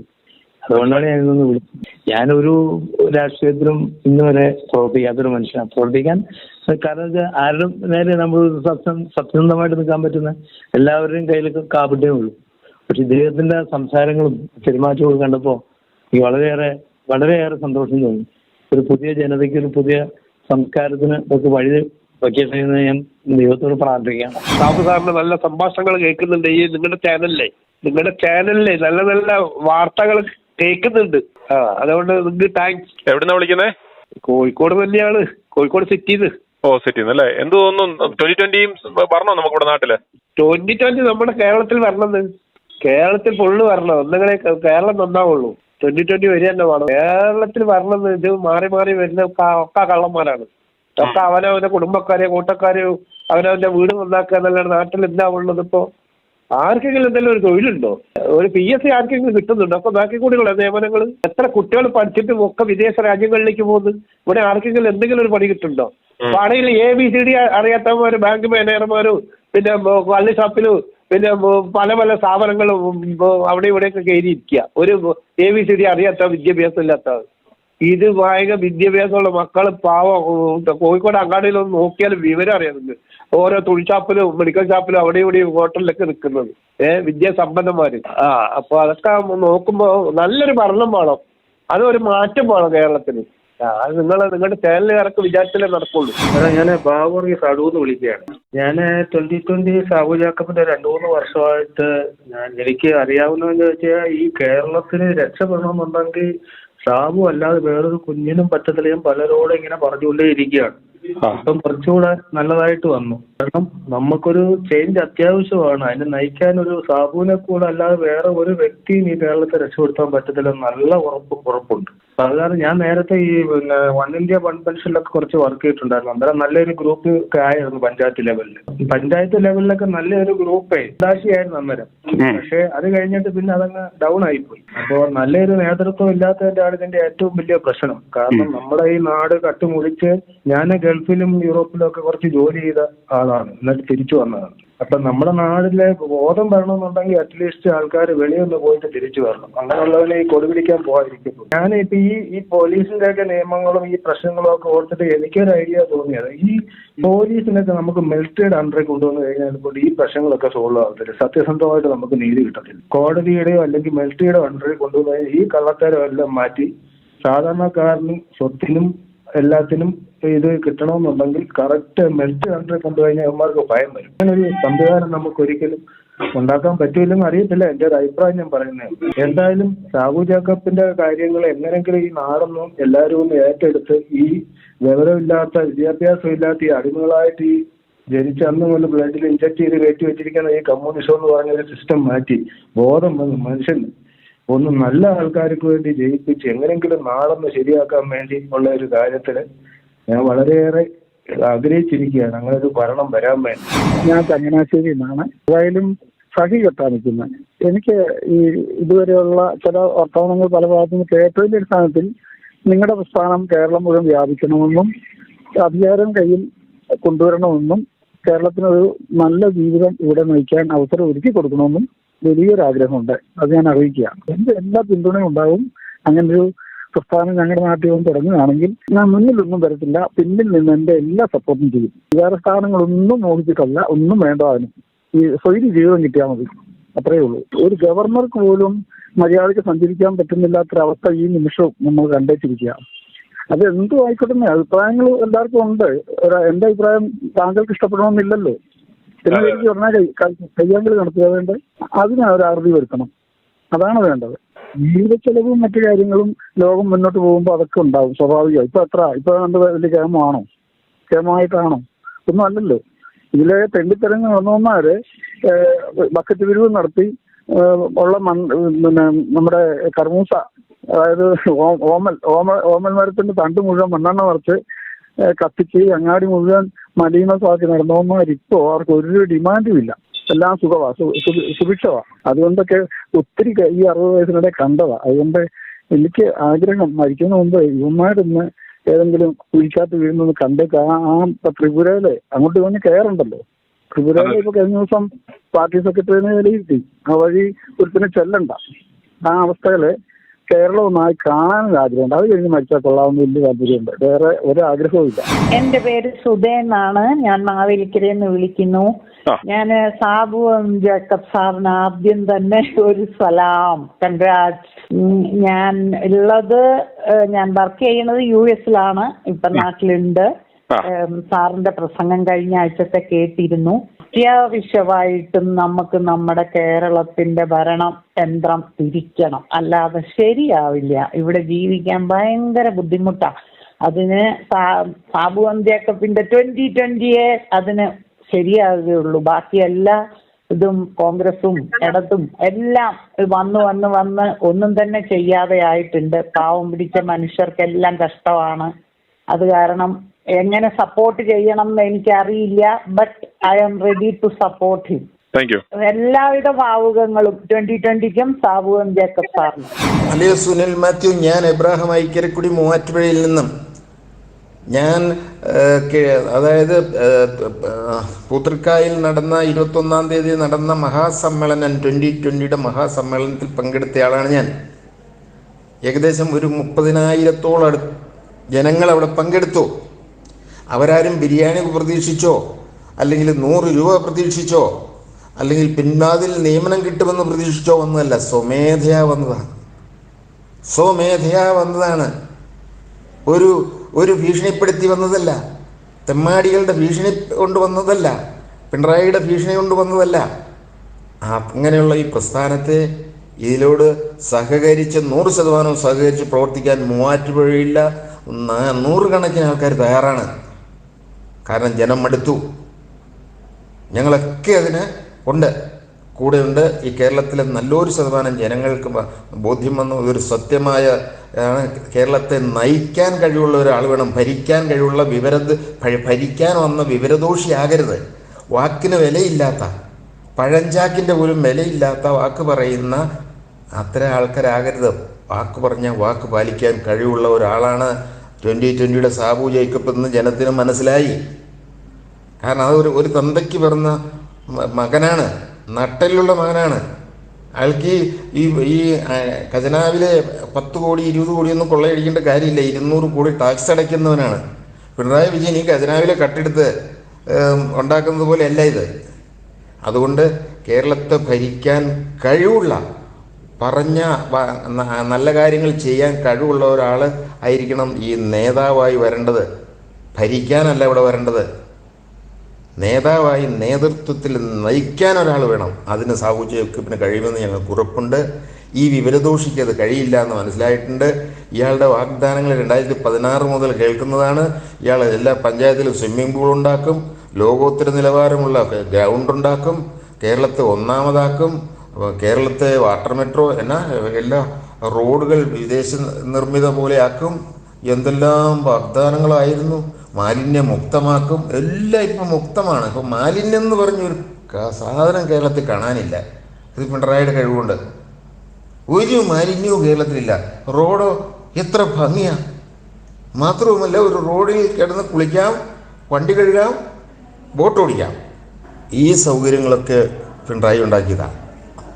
Speaker 10: അതുകൊണ്ടാണ് ഞാൻ ഇതൊന്ന് വിളിച്ചത് ഞാനൊരു രാഷ്ട്രീയത്തിലും ഇന്ന് വരെ പ്രവർത്തിക്കാത്തൊരു മനുഷ്യനാണ്. പ്രവർത്തിക്കാൻ കാരണം വെച്ചാൽ ആരുടെ നേരെ നമ്മൾ സത്യം സത്യസന്ധമായിട്ട് നിൽക്കാൻ പറ്റുന്ന എല്ലാവരുടെയും കയ്യിലൊക്കെ കാപ്പിട്ടേ ഉള്ളൂ. പക്ഷെ ഇദ്ദേഹത്തിന്റെ സംസാരങ്ങളും പെരുമാറ്റവും കണ്ടപ്പോൾ എനിക്ക് വളരെയേറെ വളരെയേറെ സന്തോഷം തോന്നി. ഒരു പുതിയ ജനതയ്ക്ക് ഒരു പുതിയ സംസ്കാരത്തിന് ഒക്കെ വഴി വയ്ക്കട്ടെ എന്ന് ഞാൻ ദൈവത്തോട് പ്രാർത്ഥിക്കുകയാണ്.
Speaker 11: സാബു സാറിന് നല്ല സംഭാഷണങ്ങൾ കേൾക്കുന്നുണ്ട്. ഈ നിങ്ങളുടെ ചാനലിലെ നിങ്ങളുടെ ചാനലിലെ നല്ല നല്ല വാർത്തകൾ കേൾക്കുന്നുണ്ട്. ആ അതുകൊണ്ട് നിങ്ങൾക്ക് താങ്ക്സ്
Speaker 3: എവിടുന്ന വിളിക്കുന്നേ?
Speaker 11: കോഴിക്കോട് തന്നെയാണ്. കോഴിക്കോട് സിറ്റിന്ന്.
Speaker 3: ഓ സിറ്റിന്ന് അല്ലേ? എന്ത് തോന്നുന്നു? ട്വന്റി ട്വന്റിയും പറഞ്ഞോ നമുക്ക് ഇവിടെ നാട്ടിൽ?
Speaker 11: ട്വന്റി ട്വന്റി നമ്മുടെ കേരളത്തിൽ വരണം കേരളത്തിൽ ഫുള്ള് വരണം. ഒന്നെങ്ങനെ കേരളം നന്നാവുള്ളൂ. ട്വന്റി ട്വന്റി വരിക തന്നെ വേണം. കേരളത്തിൽ വരണം ഇത് മാറി മാറി വരുന്ന ഒക്കെ കള്ളന്മാരാണ്. ഒക്കെ അവനവന്റെ കുടുംബക്കാരെ കൂട്ടക്കാരെ അവനവന്റെ വീട് നന്നാക്കുക എന്നല്ലാണ്ട് നാട്ടിൽ എന്താ ഉള്ളത് ഇപ്പോ? ആർക്കെങ്കിലും എന്തെങ്കിലും ഒരു തൊഴിലുണ്ടോ? ഒരു പി എസ് സി ആർക്കെങ്കിലും കിട്ടുന്നുണ്ടോ? അപ്പൊ ബാക്കി കൂടിയുള്ള നിയമനങ്ങൾ എത്ര കുട്ടികൾ പഠിച്ചിട്ട് ഒക്കെ വിദേശ രാജ്യങ്ങളിലേക്ക് പോകുന്നു? ഇവിടെ ആർക്കെങ്കിലും എന്തെങ്കിലും ഒരു പണി കിട്ടുന്നുണ്ടോ? ആണെങ്കിൽ എ ബി സി ഡി അറിയാത്തവന്മാര് ബാങ്ക് മാനേജർമാരും പിന്നെ വള്ളി കള്ളി ഷാപ്പിലും പിന്നെ പല പല സ്ഥാപനങ്ങളും മ- അവിടെ ഇവിടെയൊക്കെ കയറിയിരിക്കുക ഒരു എ ബി സി ഡി അറിയാത്ത വിദ്യാഭ്യാസം ഇല്ലാത്ത ഇത് ഭയങ്കര വിദ്യാഭ്യാസമുള്ള മക്കൾ പാവം കോഴിക്കോട് അങ്ങാടിയിലൊന്ന് നോക്കിയാൽ വിവരം അറിയാറുണ്ട്. ഓരോ തുണി ഷാപ്പിലും മെഡിക്കൽ ഷാപ്പിലും അവിടെ ഇവിടെയും ഹോട്ടലിലൊക്കെ നിൽക്കുന്നത്. ഏഹ് വിദ്യാസമ്പന്നന്മാര്. ആ അപ്പൊ അതൊക്കെ നോക്കുമ്പോൾ നല്ലൊരു ഭരണം വേണം. അതൊരു മാറ്റം വേണം കേരളത്തിന്. ആ അത് നിങ്ങൾ നിങ്ങളുടെ ചാനലുകാരൊക്കെ വിചാരിച്ചാലേ നടക്കുള്ളൂ.
Speaker 10: അതാ ഞാൻ ബാബു വർഗീസ് എന്ന് വിളിക്കുകയാണ്. ഞാൻ ട്വന്റി ട്വന്റി സാബു ജാക്കബിന്റെ രണ്ടു മൂന്ന് വർഷമായിട്ട് ഞാൻ എനിക്ക് അറിയാവുന്നതെന്ന് വെച്ചാൽ ഈ കേരളത്തിന് രക്ഷപ്പെടണമെന്നുണ്ടെങ്കിൽ സാബു അല്ലാതെ വേറൊരു കുഞ്ഞിനും പറ്റത്തില്ല ഞാൻ പലരോടും ഇങ്ങനെ പറഞ്ഞുകൊണ്ടേ ഇരിക്കുകയാണ്. അപ്പം കുറച്ചുകൂടെ നല്ലതായിട്ട് വന്നു. കാരണം നമുക്കൊരു ചേഞ്ച് അത്യാവശ്യമാണ്. അതിനെ നയിക്കാൻ ഒരു സാബുവിനെ കൂടെ അല്ലാതെ വേറെ ഒരു വ്യക്തിയും ഈ കേരളത്തെ രക്ഷപ്പെടുത്താൻ പറ്റത്തില്ല നല്ല ഉറപ്പ് ഉറപ്പുണ്ട്.
Speaker 12: സാധാരണ ഞാൻ നേരത്തെ ഈ പിന്നെ വൺ ഇന്ത്യ വൺ പെൻഷനിലൊക്കെ കുറച്ച് വർക്ക് ചെയ്തിട്ടുണ്ടായിരുന്നു. അന്നേരം നല്ലൊരു ഗ്രൂപ്പ് ഒക്കെ ആയിരുന്നു പഞ്ചായത്ത് ലെവലിൽ പഞ്ചായത്ത് ലെവലിലൊക്കെ നല്ലൊരു ഗ്രൂപ്പേ ഉദാശിയായിരുന്നു അന്നേരം. പക്ഷെ അത് കഴിഞ്ഞിട്ട് പിന്നെ അതങ്ങ് ഡൗൺ ആയിപ്പോയി അപ്പോൾ നല്ലൊരു നേതൃത്വം ഇല്ലാത്തതിന്റെയാണ് ഇതിന്റെ ഏറ്റവും വലിയ പ്രശ്നം. കാരണം നമ്മുടെ ഈ നാട് കട്ടുമുടിച്ച് ഞാൻ ഗൾഫിലും യൂറോപ്പിലും ഒക്കെ കുറച്ച് ജോലി ചെയ്ത ആളാണ്. എന്നിട്ട് തിരിച്ചു വന്നതാണ്. അപ്പൊ നമ്മുടെ നാടിലെ ബോധം വരണമെന്നുണ്ടെങ്കിൽ അറ്റ്ലീസ്റ്റ് ആൾക്കാർ വെളിയൊന്ന് പോയിട്ട് തിരിച്ചു വരണം. അങ്ങനെയുള്ളവനെ ഈ കൊടി പിടിക്കാൻ പോകാതിരിക്കുന്നു ഇപ്പൊ ഈ ഈ പോലീസിന്റെ ഒക്കെ നിയമങ്ങളും ഈ പ്രശ്നങ്ങളും ഒക്കെ ഓർത്തിട്ട് എനിക്കൊരു ഐഡിയ തോന്നിയത്. ഈ പോലീസിനൊക്കെ നമുക്ക് മിലിറ്ററിയുടെ അണ്ടറിൽ കൊണ്ടുവന്ന് കഴിഞ്ഞാൽ കൊണ്ട് ഈ പ്രശ്നങ്ങളൊക്കെ സോൾവ് ആവത്തില്ല സത്യസന്ധമായിട്ട് നമുക്ക് നീതി കിട്ടത്തില്ല. കോടതിയുടെയോ അല്ലെങ്കിൽ മിലിറ്ററിയുടെ അണ്ടറിൽ കൊണ്ടുവന്ന് കഴിഞ്ഞാൽ ഈ കള്ളത്തരം എല്ലാം മാറ്റി സാധാരണക്കാരനും സ്വത്തിനും എല്ലാത്തിനും ഇത് കിട്ടണമെന്നുണ്ടെങ്കിൽ കറക്റ്റ് മെൽറ്റ് കണ്ടറി കൊണ്ടുകഴിഞ്ഞാൽ അവന്മാർക്ക് ഭയം വരും. അങ്ങനൊരു സംവിധാനം നമുക്ക് ഒരിക്കലും ഉണ്ടാക്കാൻ പറ്റൂലെന്ന് അറിയത്തില്ല. എന്റെ ഒരു അഭിപ്രായം ഞാൻ പറയുന്നത് എന്തായാലും സാബു ജേക്കബിന്റെ കാര്യങ്ങൾ എങ്ങനെങ്കിലും ഈ നാടൊന്നും എല്ലാവരും ഒന്ന് ഏറ്റെടുത്ത് ഈ വിവരമില്ലാത്ത വിദ്യാഭ്യാസം ഇല്ലാത്ത ഈ അടിമകളായിട്ട് ഈ ജനിച്ച അന്ന് മുതൽ ബ്ലഡിൽ ഇഞ്ചക്ട് ചെയ്ത് കയറ്റി വെച്ചിരിക്കുന്ന ഈ കമ്മ്യൂണിസം എന്ന് പറഞ്ഞ ഒരു സിസ്റ്റം മാറ്റി. ബോധം വന്നു. മനുഷ്യൻ ഒന്ന് നല്ല ആൾക്കാർക്ക് വേണ്ടി ജയിപ്പിച്ച് എങ്ങനെങ്കിലും നാളൊന്ന് ശരിയാക്കാൻ വേണ്ടി ഉള്ള ഒരു കാര്യത്തിൽ ഞാൻ വളരെയേറെ ആഗ്രഹിച്ചിരിക്കുകയാണ്. അങ്ങനെ ഒരു ഭരണം വരാൻ വേണ്ടി.
Speaker 13: ഞാൻ ചങ്ങനാശ്ശേരിയിൽ നിന്നാണ് ഏതായാലും സഹി കെട്ടാൻ നിൽക്കുന്നത്. എനിക്ക് ഈ ഇതുവരെയുള്ള ചില വർത്തമാനങ്ങൾ പല ഭാഗത്തു കേട്ടതിന്റെ അടിസ്ഥാനത്തിൽ നിങ്ങളുടെ പ്രസ്ഥാനം കേരളം മുഴുവൻ വ്യാപിക്കണമെന്നും അധികാരം കയ്യിൽ കൊണ്ടുവരണമെന്നും കേരളത്തിനൊരു നല്ല ജീവിതം ഇവിടെ നയിക്കാൻ അവസരം ഒരുക്കി കൊടുക്കണമെന്നും വലിയൊരു ആഗ്രഹമുണ്ട് അത് ഞാൻ അറിയിക്കുക എന്റെ എല്ലാ പിന്തുണയും ഉണ്ടാവും. അങ്ങനൊരു പ്രസ്ഥാനം ഞങ്ങളുടെ നാട്ടിൽ വന്ന് തുടങ്ങുകയാണെങ്കിൽ ഞാൻ മുന്നിലൊന്നും വരത്തില്ല. പിന്നിൽ നിന്ന് എന്റെ എല്ലാ സപ്പോർട്ടും ചെയ്യും. വേറെ സ്ഥാനങ്ങളൊന്നും മോഹിച്ചിട്ടല്ല. ഒന്നും വേണ്ട അതിന്. ഈ സ്വൈര്യ ജീവിതം കിട്ടിയാൽ മതി. അത്രയേ ഉള്ളൂ. ഒരു ഗവർണർക്ക് പോലും മര്യാദയ്ക്ക് സഞ്ചരിക്കാൻ പറ്റുന്നില്ലാത്തൊരവസ്ഥ ഈ നിമിഷവും നമ്മൾ കണ്ടേച്ചിരിക്കുക അത് എന്തു ആയിക്കോട്ടെ അഭിപ്രായങ്ങൾ എല്ലാവർക്കും ഉണ്ട്. എന്റെ അഭിപ്രായം താങ്കൾക്ക് ഇഷ്ടപ്പെടണമെന്നില്ലല്ലോ. പിന്നെ എനിക്ക് പറഞ്ഞാൽ കയ്യാങ്കളി നടത്തുക വേണ്ടത് അതിന് ഒരു അറുതി വരുത്തണം. അതാണ് വേണ്ടത്. ജീവിത ചെലവും മറ്റു കാര്യങ്ങളും ലോകം മുന്നോട്ട് പോകുമ്പോൾ അതൊക്കെ ഉണ്ടാവും സ്വാഭാവികം. ഇപ്പൊ എത്ര? ഇപ്പൊ കണ്ട് വലിയ ക്ഷേമമാണോ ക്ഷേമമായിട്ടാണോ ഒന്നും അല്ലല്ലോ. ഇതിലെ തെണ്ടിത്തിരഞ്ഞ് നടന്നവന്മാര് ബക്കറ്റ് പിരിവ് നടത്തി ഉള്ള മണ്ണ് പിന്നെ നമ്മുടെ കർമൂസ അതായത് ഓമൽ ഓമ ഓമൽ മരത്തിന്റെ തണ്ട് മുഴുവൻ മണ്ണെണ്ണ നിറച്ച് കത്തിച്ച് അങ്ങാടി മുഴുവൻ മലീമസമാക്കി നടന്നവന്മാരിപ്പോ അവർക്ക് ഒരു ഡിമാൻഡും ഇല്ല. എല്ലാം സുഖമാ സുഭിക്ഷമാ അതുകൊണ്ടൊക്കെ ഒത്തിരി ഈ അറുപത് വയസ്സിനിടെ കണ്ടതാ. അതുകൊണ്ട് എനിക്ക് ആഗ്രഹം മരിക്കുന്ന മുമ്പ് ഇവന്മാരൊന്ന് ഏതെങ്കിലും കുഴിക്കാത്ത വീഴുന്നത് കണ്ടേക്ക്. ആ ത്രിപുരയിലെ അങ്ങോട്ട് ഇവന് കയറുണ്ടല്ലോ. ത്രിപുരയിലെ ഇപ്പൊ കഴിഞ്ഞ ദിവസം പാർട്ടി സെക്രട്ടറിനെ വിലയിരുത്തി ആ വഴി ഒരുത്തിനെ ചെല്ലണ്ട. ആ അവസ്ഥയിൽ കേരളം ഒന്നായി കാണാനൊരു ആഗ്രഹമുണ്ട്. അത് കഴിഞ്ഞ് മരിച്ചാൽ കൊള്ളാവുന്ന വലിയ താല്പര്യമുണ്ട്. വേറെ ഒരു ആഗ്രഹവും ഇല്ല
Speaker 7: എന്റെ പേര് സുധേ എന്നാണ്. ഞാൻ മാവേലിക്കരയിൽ നിന്ന് വിളിക്കുന്നു. ഞാൻ സാബു ജേക്കബ് സാറിന് ആദ്യം തന്നെ ഒരു സലാം. കൺഗ്രാറ്റ്സ്. ഞാൻ ഉള്ളത് ഞാൻ വർക്ക് ചെയ്യുന്നത് യു എസിലാണ്. ഇപ്പൊ നാട്ടിലുണ്ട്. സാറിന്റെ പ്രസംഗം കഴിഞ്ഞ ആഴ്ചത്തെ കേട്ടിരുന്നു. അത്യാവശ്യമായിട്ടും നമുക്ക് നമ്മുടെ കേരളത്തിന്റെ ഭരണം യന്ത്രം തിരിക്കണം. അല്ലാതെ ശരിയാവില്ല. ഇവിടെ ജീവിക്കാൻ ഭയങ്കര ബുദ്ധിമുട്ടാ. അതിന് സാബു അന്ത്യാക്കപ്പിന്റെ ട്വന്റി ട്വന്റിയെ അതിന് ശരിയാകുകയുള്ളൂ ബാക്കി എല്ലാ ഇതും കോൺഗ്രസും ഇടതും എല്ലാം വന്ന് വന്ന് വന്ന് ഒന്നും തന്നെ ചെയ്യാതെ ആയിട്ടുണ്ട് പാവം പിടിച്ച മനുഷ്യർക്കെല്ലാം കഷ്ടമാണ്. അത് കാരണം എങ്ങനെ സപ്പോർട്ട് ചെയ്യണം എന്ന് എനിക്കറിയില്ല but I am ready to support him
Speaker 3: thank you
Speaker 7: എല്ലാവിധ ഭാവുകങ്ങളും ട്വന്റി ട്വന്റിക്കും സാബുവും ജേക്കബ് സാറിനും.
Speaker 14: അലിയ സുനിൽ മാത്യു ഞാൻ എബ്രാഹിം ഐക്കരക്കുടി മൂവാറ്റുപുഴയിൽ നിന്നും ഞാൻ അതായത് പൂത്തൃക്കായിൽ നടന്ന ഇരുപത്തൊന്നാം തീയതി നടന്ന മഹാസമ്മേളനം ട്വന്റി ട്വന്റിയുടെ മഹാസമ്മേളനത്തിൽ പങ്കെടുത്തയാളാണ് ഞാൻ. ഏകദേശം ഒരു മുപ്പതിനായിരത്തോളം ജനങ്ങൾ അവിടെ പങ്കെടുത്തു. അവരാരും ബിരിയാണി പ്രതീക്ഷിച്ചോ? അല്ലെങ്കിൽ നൂറ് രൂപ പ്രതീക്ഷിച്ചോ? അല്ലെങ്കിൽ പിൻവാതിൽ നിയമനം കിട്ടുമെന്ന് പ്രതീക്ഷിച്ചോ ഒന്നുമല്ല സ്വമേധയാ വന്നതാണ്. സ്വമേധയാ വന്നതാണ്. ഒരു ഒരു ഭീഷണിപ്പെടുത്തി വന്നതല്ല. തെമ്മാടികളുടെ ഭീഷണി കൊണ്ട് വന്നതല്ല. പിണറായിയുടെ ഭീഷണി കൊണ്ട് വന്നതല്ല. അങ്ങനെയുള്ള ഈ പ്രസ്ഥാനത്തെ ഇതിലോട് സഹകരിച്ച് നൂറ് ശതമാനവും സഹകരിച്ച് പ്രവർത്തിക്കാൻ മൂവാറ്റുപുഴയില്ല നൂറുകണക്കിന് ആൾക്കാർ തയ്യാറാണ്. കാരണം ജനം മടുത്തു. ഞങ്ങളൊക്കെ അതിന് ഉണ്ട്. കൂടെയുണ്ട് ഈ കേരളത്തിലെ നല്ലൊരു ശതമാനം ജനങ്ങൾക്ക് ബോധ്യം വന്നു. ഇതൊരു സത്യമായ കേരളത്തെ നയിക്കാൻ കഴിവുള്ള ഒരാൾ വേണം. ഭരിക്കാൻ കഴിവുള്ള വിവര ഭരിക്കാൻ വന്ന വിവരദോഷിയാകരുത് വാക്കിന് വിലയില്ലാത്ത പഴഞ്ചാക്കിന്റെ പോലും വിലയില്ലാത്ത വാക്ക് പറയുന്ന അത്തരം ആൾക്കാരാകരുത്. വാക്ക് പറഞ്ഞ വാക്ക് പാലിക്കാൻ കഴിവുള്ള ഒരാളാണ് ട്വന്റി ട്വന്റിയുടെ സാബു ജേക്കബ് എന്ന് ജനത്തിന് മനസ്സിലായി. കാരണം അത് ഒരു ഒരു തന്തയ്ക്ക് പിറന്ന മകനാണ് നട്ടലിലുള്ള മകനാണ്. അയാൾക്ക് ഈ ഈ ഖജനാവിലെ പത്ത് കോടി ഇരുപത് കോടിയൊന്നും കൊള്ളയടിക്കേണ്ട കാര്യമില്ല. ഇരുന്നൂറ് കോടി ടാക്സ് അടയ്ക്കുന്നവനാണ്. പിണറായി വിജയൻ ഈ ഖജനാവിലെ കട്ടെടുത്ത് ഉണ്ടാക്കുന്നത് പോലെ അല്ല ഇത്. അതുകൊണ്ട് കേരളത്തെ ഭരിക്കാൻ കഴിവുള്ള പറഞ്ഞ നല്ല കാര്യങ്ങൾ ചെയ്യാൻ കഴിവുള്ള ഒരാൾ ആയിരിക്കണം ഈ നേതാവായി വരേണ്ടത്. ഭരിക്കാനല്ല ഇവിടെ വരേണ്ടത്. നേതാവായി നേതൃത്വത്തിൽ നയിക്കാൻ ഒരാൾ വേണം. അതിന് സാബു ജേക്കബിന് കഴിയുമെന്ന് ഞങ്ങൾക്ക് ഉറപ്പുണ്ട്. ഈ വിവരദോഷിക്ക് അത് കഴിയില്ല എന്ന് മനസ്സിലായിട്ടുണ്ട്. ഇയാളുടെ വാഗ്ദാനങ്ങൾ രണ്ടായിരത്തി പതിനാറ് മുതൽ കേൾക്കുന്നതാണ്. ഇയാൾ എല്ലാ പഞ്ചായത്തിലും സ്വിമ്മിംഗ് പൂൾ ഉണ്ടാക്കും. ലോകോത്തര നിലവാരമുള്ള ഗ്രൗണ്ട് ഉണ്ടാക്കും കേരളത്തെ ഒന്നാമതാക്കും. അപ്പോൾ കേരളത്തെ വാട്ടർ മെട്രോ എന്ന എല്ലാ റോഡുകൾ വിദേശ നിർമ്മിത പോലെയാക്കും. എന്തെല്ലാം വാഗ്ദാനങ്ങളായിരുന്നു. മാലിന്യം മുക്തമാക്കും. എല്ലാം ഇപ്പം മുക്തമാണ്. ഇപ്പം മാലിന്യം എന്ന് പറഞ്ഞൊരു സാധനം കേരളത്തിൽ കാണാനില്ല. ഇത് പിണറായിയുടെ കഴിവുണ്ട് ഒരു മാലിന്യവും കേരളത്തിലില്ല. റോഡോ എത്ര ഭംഗിയാ. മാത്രവുമല്ല ഒരു റോഡിൽ കിടന്ന് കുളിക്കാം വണ്ടി കഴുകാം ബോട്ട് ഓടിക്കാം. ഈ സൗകര്യങ്ങളൊക്കെ പിണറായി ഉണ്ടാക്കിയതാണ്.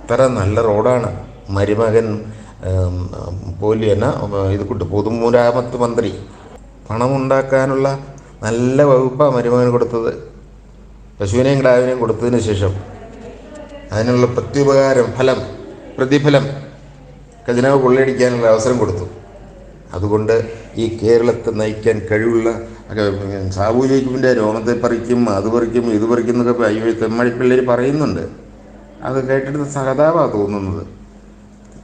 Speaker 14: അത്ര നല്ല റോഡാണ്. മരുമകൻ പോലി എന്ന ഇത് കൂട്ട് പൊതുമരാമത്ത് മന്ത്രി. പണമുണ്ടാക്കാനുള്ള നല്ല വകുപ്പാണ് മരുമകൻ കൊടുത്തത്. പശുവിനെയും കിടാവിനെയും കൊടുത്തതിന് ശേഷം അതിനുള്ള പ്രത്യുപകാരം ഫലം പ്രതിഫലം ഖജനാവ് കൊള്ളയടിക്കാനുള്ള അവസരം കൊടുത്തു. അതുകൊണ്ട് ഈ കേരളത്തെ നയിക്കാൻ കഴിവുള്ള സാബു ജേക്കബിന്റെ രോമത്തെ പറിക്കും അത് പറിക്കും ഇത് പറിക്കും എന്നൊക്കെ അയ്യോ തെമ്മഴിപ്പിള്ളേർ പറയുന്നുണ്ട്. അത് കേട്ടിട്ട് സഹതാപാണ് തോന്നുന്നത്.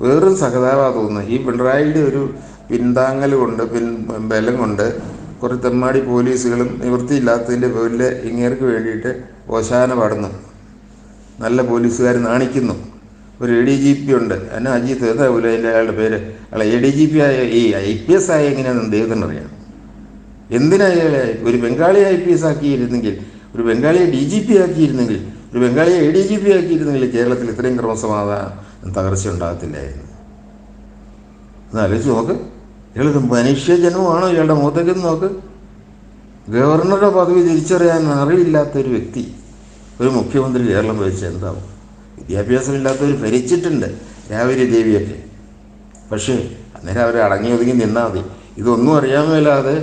Speaker 14: വേറൊരു സഹതാപാണ് തോന്നുന്നത്. ഈ പിണറായിയുടെ ഒരു പിന്താങ്ങൽ കൊണ്ട് പിൻ ബലം കൊണ്ട് കുറേ തെമ്മാടി പോലീസുകളും നിവൃത്തിയില്ലാത്തതിന്റെ പേരിൽ ഇങ്ങേർക്ക് വേണ്ടിയിട്ട് ഓശാന പാടുന്നു. നല്ല പോലീസുകാർ നാണിക്കുന്നു. ഒരു എ ഡി ജി പി ഉണ്ട്. എന്നെ അജിത്ത് ഏതാവൂല അതിന്റെ അയാളുടെ പേര്? അയാൾ എ ഡി ജി പി ആയ ഈ ഐ പി എസ് ആയ എങ്ങനെയാണെന്ന് ദൈവത്തിന് അറിയാം. എന്തിനാ ഒരു ബംഗാളി ഐ പി എസ് ആക്കിയിരുന്നെങ്കിൽ ഒരു ബംഗാളിയെ ഡി ജി പി ആക്കിയിരുന്നെങ്കിൽ ഒരു ബംഗാളിയെ എ ഡി ജി പി ആക്കിയിരുന്നെങ്കിൽ കേരളത്തിൽ ഇത്രയും ക്രമസമാധാനം തകർച്ച ഉണ്ടാകത്തില്ലായിരുന്നു. എന്നാലോചിച്ച് നോക്ക്. ഇയാൾ മനുഷ്യ ജന്മമാണോ ഇയാളുടെ മുഖത്തേക്ക് നോക്ക്. ഗവർണറുടെ പദവി തിരിച്ചറിയാൻ അറിവില്ലാത്ത ഒരു വ്യക്തി ഒരു മുഖ്യമന്ത്രി കേരളം ഭരിച്ച എന്താവും? വിദ്യാഭ്യാസമില്ലാത്തവർ ഭരിച്ചിട്ടുണ്ട് രാവിലെ ദേവിയൊക്കെ. പക്ഷേ അന്നേരം അവർ അടങ്ങി ഒതുങ്ങി നിന്നാൽ മതി. ഇതൊന്നും അറിയാൻ മേലാതെ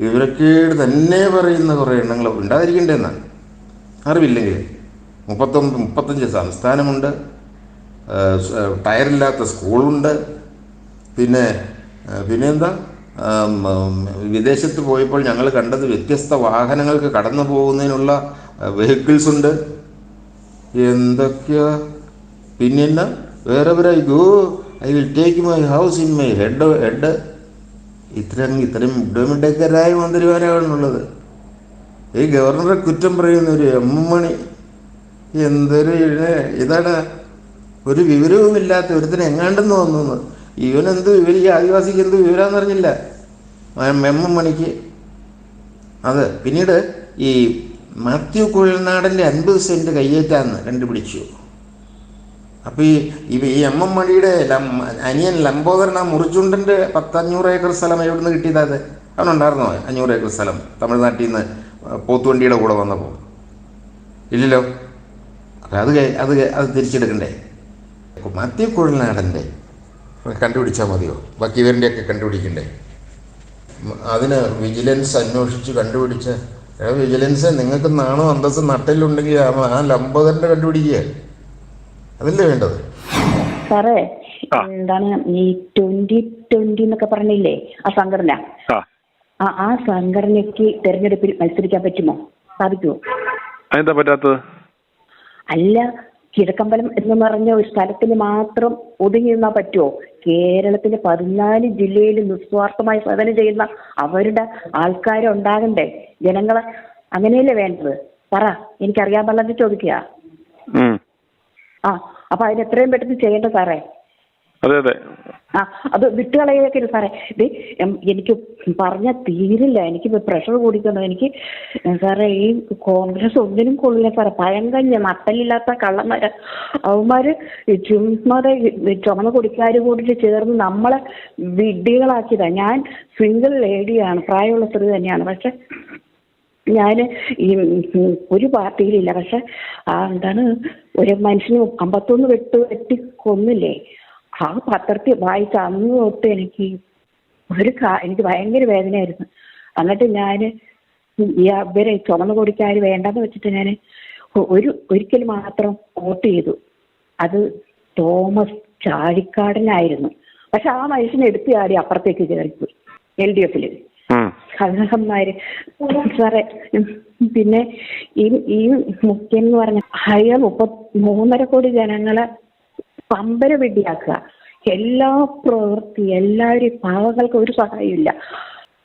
Speaker 14: വിവരക്കേട് തന്നെ പറയുന്ന കുറേ എണ്ണങ്ങൾ ഉണ്ടായിരിക്കേണ്ടതെന്നാണ്. അറിവില്ലെങ്കിൽ മുപ്പത്തൊമ്പത് മുപ്പത്തഞ്ച് സംസ്ഥാനമുണ്ട്. ടയറില്ലാത്ത സ്കൂളുണ്ട്. പിന്നെ ആ, പിന്നെ എന്താ ആം, ആം, വിദേശത്ത് പോയപ്പോൾ ഞങ്ങൾ കണ്ടത് വ്യത്യസ്ത വാഹനങ്ങൾക്ക് കടന്നു പോകുന്നതിനുള്ള വെഹിക്കിൾസ് ഉണ്ട്. എന്തൊക്കെയാ? പിന്നെ വേറെ I go I will take my house in my head head ഇത്രയും ഇത്രയും ഇടമിടക്കരായ മന്ത്രിമാരാണുള്ളത് ഈ ഗവർണറെ കുറ്റം പറയുന്ന ഒരു എം മണി എന്തൊരു ഇതാണ്. ഒരു വിവരവുമില്ലാത്ത ഒരുത്തിന് എങ്ങാണ്ടെന്ന് തോന്നുന്നു. ഇവനെന്ത് വിവരം ഈ ആദിവാസിക്ക് എന്ത് വിവരാന്ന് അറിഞ്ഞില്ല. മെമ്മം മണിക്ക് അത് പിന്നീട് ഈ മാത്യു കുഴൽനാടന്റെ അൻപത് സെന്റ് കയ്യേറ്റാന്ന് കണ്ടുപിടിച്ചു. അപ്പോൾ ഈ ഇവ ഈ എം എം മണിയുടെ അനിയൻ ലംബോദരൻ ആ മുറിച്ചുണ്ടന്റെ പത്തഞ്ഞൂറ് ഏക്കർ സ്ഥലം എവിടെ നിന്ന് കിട്ടിയത് അത്? അവനുണ്ടായിരുന്നോ അഞ്ഞൂറ് ഏക്കർ സ്ഥലം. തമിഴ്നാട്ടിൽ നിന്ന് പോത്തുവണ്ടിയുടെ കൂടെ വന്നപ്പോൾ ഇല്ലല്ലോ? അത് അത് അത് തിരിച്ചെടുക്കണ്ടേ? മാത്യു കുഴൽനാടന്റെ കണ്ടുപിടിച്ചാൽ മതിയോ? ബാക്കി ഇവരുടെയൊക്കെ കണ്ടുപിടിക്കണ്ടേ അതിന് വിജിലൻസ് അന്വേഷിച്ച് കണ്ടുപിടിച്ച വിജിലൻസ് നിങ്ങൾക്ക് നാണോ അന്തസ്സും നട്ടിലുണ്ടെങ്കിൽ ആ- ലംബോദരന്റെ കണ്ടുപിടിക്കുക. അതല്ലേ വേണ്ടത്?
Speaker 15: സാറേ എന്താണ് ഈ ട്വന്റി ട്വന്റി എന്നൊക്കെ പറഞ്ഞില്ലേ? ആ സംഘടന?
Speaker 3: ആ.
Speaker 15: ആ ആ സംഘടനയ്ക്ക് തെരഞ്ഞെടുപ്പിൽ മത്സരിക്കാൻ പറ്റുമോ? സാധിക്കുമോ?
Speaker 3: അതെന്താ പറ്റാത്തത്?
Speaker 15: അല്ല കിഴക്കമ്പലം എന്ന് പറഞ്ഞ ഒരു സ്ഥലത്തിന് മാത്രം ഒതുങ്ങി നിന്നാൽ പറ്റുമോ കേരളത്തിലെ പതിനാല് ജില്ലയിൽ നിസ്വാർത്ഥമായി സേവനം ചെയ്യുന്ന അവരുടെ ആൾക്കാരുണ്ടാകണ്ടേ ജനങ്ങളെ അങ്ങനെയല്ലേ വേണ്ടത്? പറ എനിക്കറിയാൻ പാടില്ലാതെ ചോദിക്കുക. ആ അപ്പൊ അതിന് എത്രയും പെട്ടെന്ന് ചെയ്യേണ്ട സാറേ?
Speaker 3: അതെ അതെ.
Speaker 15: ആ അത് വിട്ടുകളയൊക്കെ സാറേ ഇത് എനിക്ക് പറഞ്ഞാൽ തീരില്ല. എനിക്ക് പ്രഷർ കൂടിക്കുന്നു എനിക്ക് സാറേ ഈ കോൺഗ്രസ് ഒന്നിനും കൊള്ളില്ല സാറേ. പഴങ്കഞ്ഞ നട്ടലില്ലാത്ത കള്ളന്മാര്. അവന്മാര് ചുമ്മാതെ ചുമന്ന കൊടിക്കാർ കൂടിയിട്ട് ചേർന്ന് നമ്മളെ വിഡ്ഢികളാക്കിയതാ. ഞാൻ സിംഗിൾ ലേഡിയാണ് പ്രായമുള്ള സ്ത്രീ തന്നെയാണ്. പക്ഷെ ഞാൻ ഈ ഒരു പാർട്ടിയിലില്ല. പക്ഷെ ആ എന്താണ് ഒരു മനുഷ്യന് അമ്പത്തൊന്ന് വെട്ട് വെട്ടി കൊന്നില്ലേ? ആ പത്രത്തിൽ വായിച്ച അന്ന് തൊട്ട് എനിക്ക് ഒരു കാ- എനിക്ക് ഭയങ്കര വേദനയായിരുന്നു. എന്നിട്ട് ഞാൻ ഈ അവരെ ചുമന്ന കൊടിക്കാർ വേണ്ടെന്ന് വെച്ചിട്ട് ഞാൻ ഒരു ഒരിക്കൽ മാത്രം വോട്ട് ചെയ്തു. അത് തോമസ് ചാഴിക്കാടനായിരുന്നു. പക്ഷെ ആ മനുഷ്യനെ എടുത്ത് ചാടി അപ്പുറത്തേക്ക് കയറിപ്പോയി എൽ ഡി എഫിൽ കള്ളന്മാര്. സാറേ പിന്നെ ഈ ഈ മുഖ്യം എന്ന് പറഞ്ഞ അയാൾ മുപ്പത് മൂന്നര കോടി ജനങ്ങളെ പമ്പര വെടിയാക്കുക. എല്ലാ പ്രവൃത്തി എല്ലാവരും പാവങ്ങൾക്ക് ഒരു സഹായമില്ല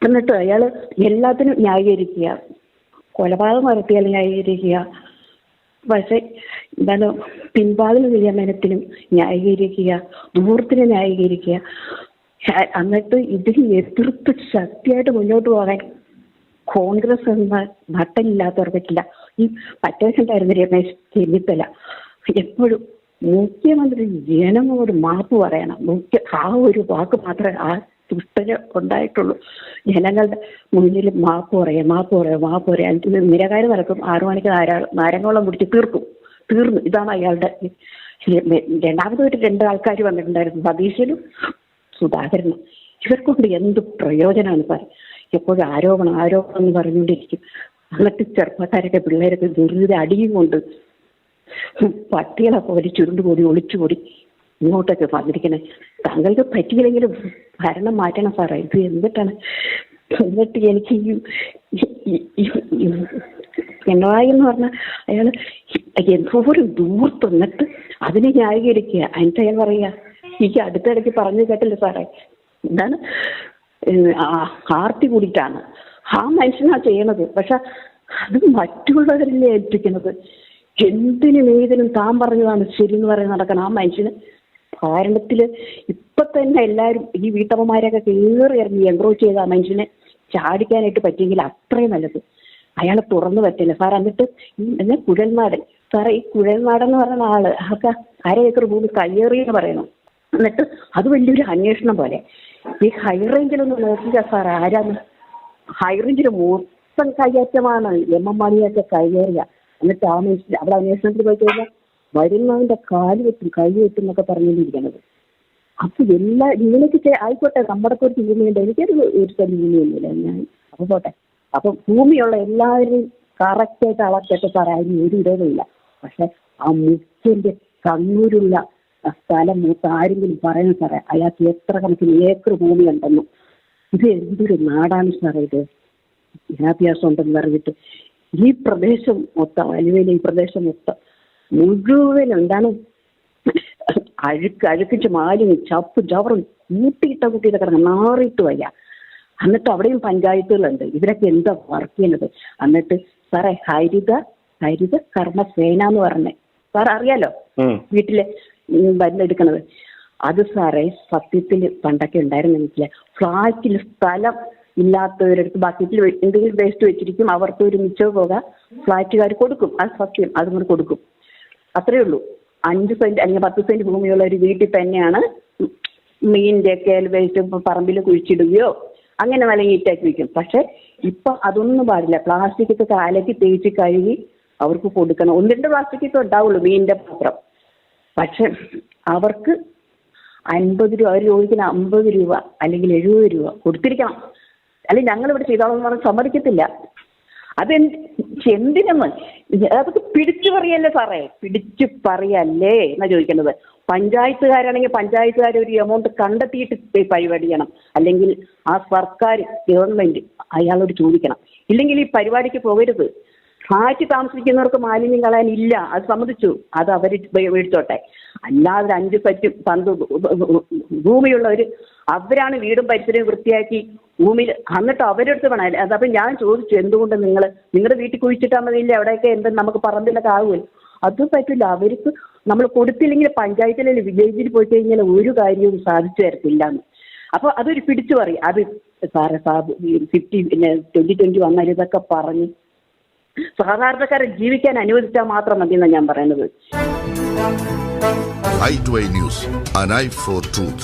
Speaker 15: എന്നിട്ട് അയാൾ എല്ലാത്തിനും ന്യായീകരിക്കുക. കൊലപാതകം നടത്തിയാൽ ന്യായീകരിക്കുക. പക്ഷെ എന്താണ് പിൻവാതിൽ നിയമനത്തിനും ന്യായീകരിക്കുക. ദൂരത്തിന് ന്യായീകരിക്കുക. എന്നിട്ട് ഇതിന് എതിർത്ത് ശക്തിയായിട്ട് മുന്നോട്ട് പോകാൻ കോൺഗ്രസ് എന്ന നട്ടലില്ലാത്തവർ പറ്റില്ല. ഈ പറ്റേഷണ്ടായിരുന്നു രമേശ് ചെന്നിത്തല. എപ്പോഴും മുഖ്യമന്ത്രി ജനങ്ങളോട് മാപ്പ് പറയണം. മുഖ്യ ആ ഒരു വാക്ക് മാത്രമേ ആ ദുഷ്ടന് ഉണ്ടായിട്ടുള്ളൂ. ജനങ്ങളുടെ മുന്നിൽ മാപ്പ് പറയാം മാപ്പ് പറയാം മാപ്പ് പറയാം. നിരകാര് നടക്കും. ആറു മണിക്ക് നാരാ നാരങ്ങോളം കുടിച്ച് തീർക്കും. തീർന്നു. ഇതാണ് അയാളുടെ രണ്ടാമത് ഒരു രണ്ട് ആൾക്കാർ വന്നിട്ടുണ്ടായിരുന്നു. സതീശനും സുധാകരനും. ഇവർക്കൊണ്ട് എന്ത് പ്രയോജനമാണ് സാർ? എപ്പോഴും ആരോപണം ആരോപണം എന്ന് പറഞ്ഞുകൊണ്ടിരിക്കും. എന്നിട്ട് ചെറുപ്പക്കാരൊക്കെ പിള്ളേരൊക്കെ ദുരിത അടിയും കൊണ്ട് പട്ടികളെ പോലെ ചുരുണ്ടുകൂടി ഒളിച്ചുകൂടി ഇങ്ങോട്ടൊക്കെ വന്നിരിക്കണേ. താങ്കൾക്ക് പറ്റിയില്ലെങ്കിലും ഭരണം മാറ്റണം സാറേ. ഇത് എന്നിട്ടാണ് എന്നിട്ട് എനിക്ക് പിണറായി എന്ന് പറഞ്ഞ അയാൾ എന്തോ ഒരു ദൂർത്ത് എന്നിട്ട് അതിനെ ന്യായീകരിക്കുക. എന്നിട്ട് അയാൾ പറയുക എനിക്ക് അടുത്തിടയ്ക്ക് പറഞ്ഞു കേട്ടില്ല സാറേ? എന്താണ്? ആർത്തി കൂടിയിട്ടാണ്. ആ മനുഷ്യനാ ചെയ്യണത്. പക്ഷെ അത് മറ്റുള്ളവരല്ലേ ഏൽപ്പിക്കുന്നത്? എന്തിനും ഏതിനും താൻ പറഞ്ഞതാണ് ശരി എന്ന് പറയുന്ന നടക്കണം ആ മനുഷ്യന്? കാരണത്തിൽ ഇപ്പൊ തന്നെ എല്ലാരും ഈ വീട്ടമ്മമാരെയൊക്കെ കയറി ഇറങ്ങി എൻക്രോച്ച് ചെയ്ത ആ മനുഷ്യനെ ചാടിക്കാനായിട്ട് പറ്റിയെങ്കിൽ അത്രയും നല്ലത്. അയാളെ തുറന്നു പറ്റില്ല സാർ എന്നിട്ട് എന്നാ എന്നെ കുഴൽനാടൻ? സാറേ ഈ കുഴൽനാടൻ എന്ന് പറയുന്ന ആൾ ആൾക്കാ അര ഏക്കർ ഭൂമി കയ്യേറി എന്ന് പറയണം എന്നിട്ട് അത് വലിയൊരു അന്വേഷണം പോലെ. ഈ ഹൈ റേഞ്ചിലൊന്നും നോക്കില്ല സാർ ആരാന്ന്? ഹൈ റേഞ്ചിൽ മൊത്തം കയ്യേറ്റമാണ്. എം എം മണിയൊക്കെ കയ്യേറിയ. എന്നിട്ട് ആ മനുഷ്യൻ അവിടെ അന്വേഷണത്തിൽ പോയി കഴിഞ്ഞാൽ വരുന്നവന്റെ കാൽ വെട്ടും കൈ വെട്ടും എന്നൊക്കെ പറഞ്ഞുകൊണ്ടിരിക്കുന്നത്. അപ്പൊ എല്ലാ ഇങ്ങനെയൊക്കെ ആയിക്കോട്ടെ നമ്മുടെ ഒരു ഭൂമിയുണ്ട് എനിക്കൊരു ഒരു തരം ഭൂമിയൊന്നുമില്ല. ഞാൻ അപ്പൊ പോട്ടെ. അപ്പൊ ഭൂമിയുള്ള എല്ലാവരും കറക്റ്റായിട്ട് സാറേ പറയാൻ ഒരു ഇടവുമില്ല. പക്ഷെ ആ മുഖ്യന്റെ കണ്ണൂരുള്ള സ്ഥലം മൂത്ത് ആരെങ്കിലും പറയുന്ന സാറേ അയാൾക്ക് എത്ര കണക്കിന് ഏക്കർ ഭൂമി ഉണ്ടെന്നും ഇത് എന്തൊരു നാടാണ് സാറേ ഇത് വിദ്യാഭ്യാസം ഉണ്ടെന്ന് പറഞ്ഞിട്ട് ഈ പ്രദേശം മൊത്തം അലുവയിലെ ഈ പ്രദേശം മൊത്തം മുഴുവൻ എന്താണ് അഴുക്ക് അഴുക്കിച്ച് മാലിന്യം ചപ്പ് ചവറും കൂട്ടിയിട്ട കൂട്ടിയിട്ട് കിടക്കണം നാറിയിട്ട് വയ്യ. എന്നിട്ട് അവിടെയും പഞ്ചായത്തുകളുണ്ട്. ഇവരൊക്കെ എന്താ വർക്ക് ചെയ്യുന്നത്? എന്നിട്ട് സാറേ ഹരിത ഹരിത കർമ്മസേന എന്ന് പറഞ്ഞേ സാർ അറിയാലോ? വീട്ടിലെ മരുന്നെടുക്കണത് അത് സാറേ സത്യത്തിൽ പണ്ടൊക്കെ ഉണ്ടായിരുന്നു വീട്ടിലെ ഫ്ലാറ്റിൽ സ്ഥലം ഇല്ലാത്തവരടുത്ത് ബക്കറ്റിൽ എന്തെങ്കിലും വേസ്റ്റ് വെച്ചിരിക്കും അവർക്ക് ഒരു മിച്ചോ പോക ഫ്ലാറ്റുകാർ കൊടുക്കും. ആ സത്യം അതും കൂടെ കൊടുക്കും. അത്രയേ ഉള്ളൂ. അഞ്ച് സെന്റ് അല്ലെങ്കിൽ പത്ത് സെന്റ് ഭൂമിയുള്ള ഒരു വീട്ടിൽ തന്നെയാണ് മീനിന്റെ ഒക്കെ വേസ്റ്റ് പറമ്പിൽ കുഴിച്ചിടുകയോ അങ്ങനെ നല്ല നീറ്റാക്കി വെക്കും. പക്ഷെ ഇപ്പൊ അതൊന്നും പാടില്ല. പ്ലാസ്റ്റിക് ഒക്കെ കാലയ്ക്ക് തേച്ച് കഴുകി അവർക്ക് കൊടുക്കണം. ഒന്ന് രണ്ട് പ്ലാസ്റ്റിക് ഒക്കെ ഉണ്ടാവുള്ളൂ മീനിന്റെ പാത്രം. പക്ഷെ അവർക്ക് അൻപത് രൂപ അവർ ചോദിക്കുന്ന അമ്പത് രൂപ അല്ലെങ്കിൽ എഴുപത് രൂപ കൊടുത്തിരിക്കണം. അല്ലെങ്കിൽ ഞങ്ങൾ ഇവിടെ ചെയ്തോളാം എന്ന് പറഞ്ഞ് സമ്മതിക്കത്തില്ല. അത് എന്തിനെന്ന്? അതൊക്കെ പിടിച്ചു പറയല്ലേ സാറേ? പിടിച്ചു പറയല്ലേ എന്നാ ചോദിക്കുന്നത്. പഞ്ചായത്തുകാരാണെങ്കിൽ പഞ്ചായത്തുകാർ ഒരു എമൗണ്ട് കണ്ടെത്തിയിട്ട് പരിപാടി ചെയ്യണം. അല്ലെങ്കിൽ ആ സർക്കാർ ഗവൺമെന്റ് അയാളോട് ചോദിക്കണം. ഇല്ലെങ്കിൽ ഈ പരിപാടിക്ക് പോകരുത്. ഫ്ലാറ്റ് താമസിക്കുന്നവർക്ക് മാലിന്യം കളയാൻ ഇല്ല. അത് സമ്മതിച്ചു. അത് അവർ മേടിച്ചോട്ടെ. അല്ലാതെ അഞ്ച് പറ്റും പന്ത് ഭൂമിയുള്ളവർ അവരാണ് വീടും പരിസരവും വൃത്തിയാക്കി ഭൂമിയിൽ എന്നിട്ട് അവരുടെ അവരെടുത്ത് വേണം. അതപ്പം ഞാൻ ചോദിച്ചു എന്തുകൊണ്ട് നിങ്ങൾ നിങ്ങളുടെ വീട്ടിൽ കുഴിച്ചിട്ടാൽ മതിയില്ലേ അവിടെയൊക്കെ എന്ത് നമുക്ക് പറമ്പിലൊക്കെ ആകുമല്ലോ അതും പറ്റില്ല. അവർക്ക് നമ്മൾ കൊടുത്തില്ലെങ്കിൽ പഞ്ചായത്തിലെ വില്ലേജിൽ പോയി കഴിഞ്ഞാൽ ഒരു കാര്യവും സാധിച്ചു തരത്തില്ല എന്ന് അപ്പൊ അതൊരു പിടിച്ചു പറയും. അത് സാറേ സാബ് ഫിഫ്റ്റി പിന്നെ ട്വന്റി ട്വന്റി വന്നാൽ ഇതൊക്കെ പറഞ്ഞ് സാധാരണക്കാരെ ജീവിക്കാൻ അനുവദിച്ചാൽ മാത്രം മതി എന്നാണ് ഞാൻ പറയുന്നത്.
Speaker 16: I news, an eye for truth.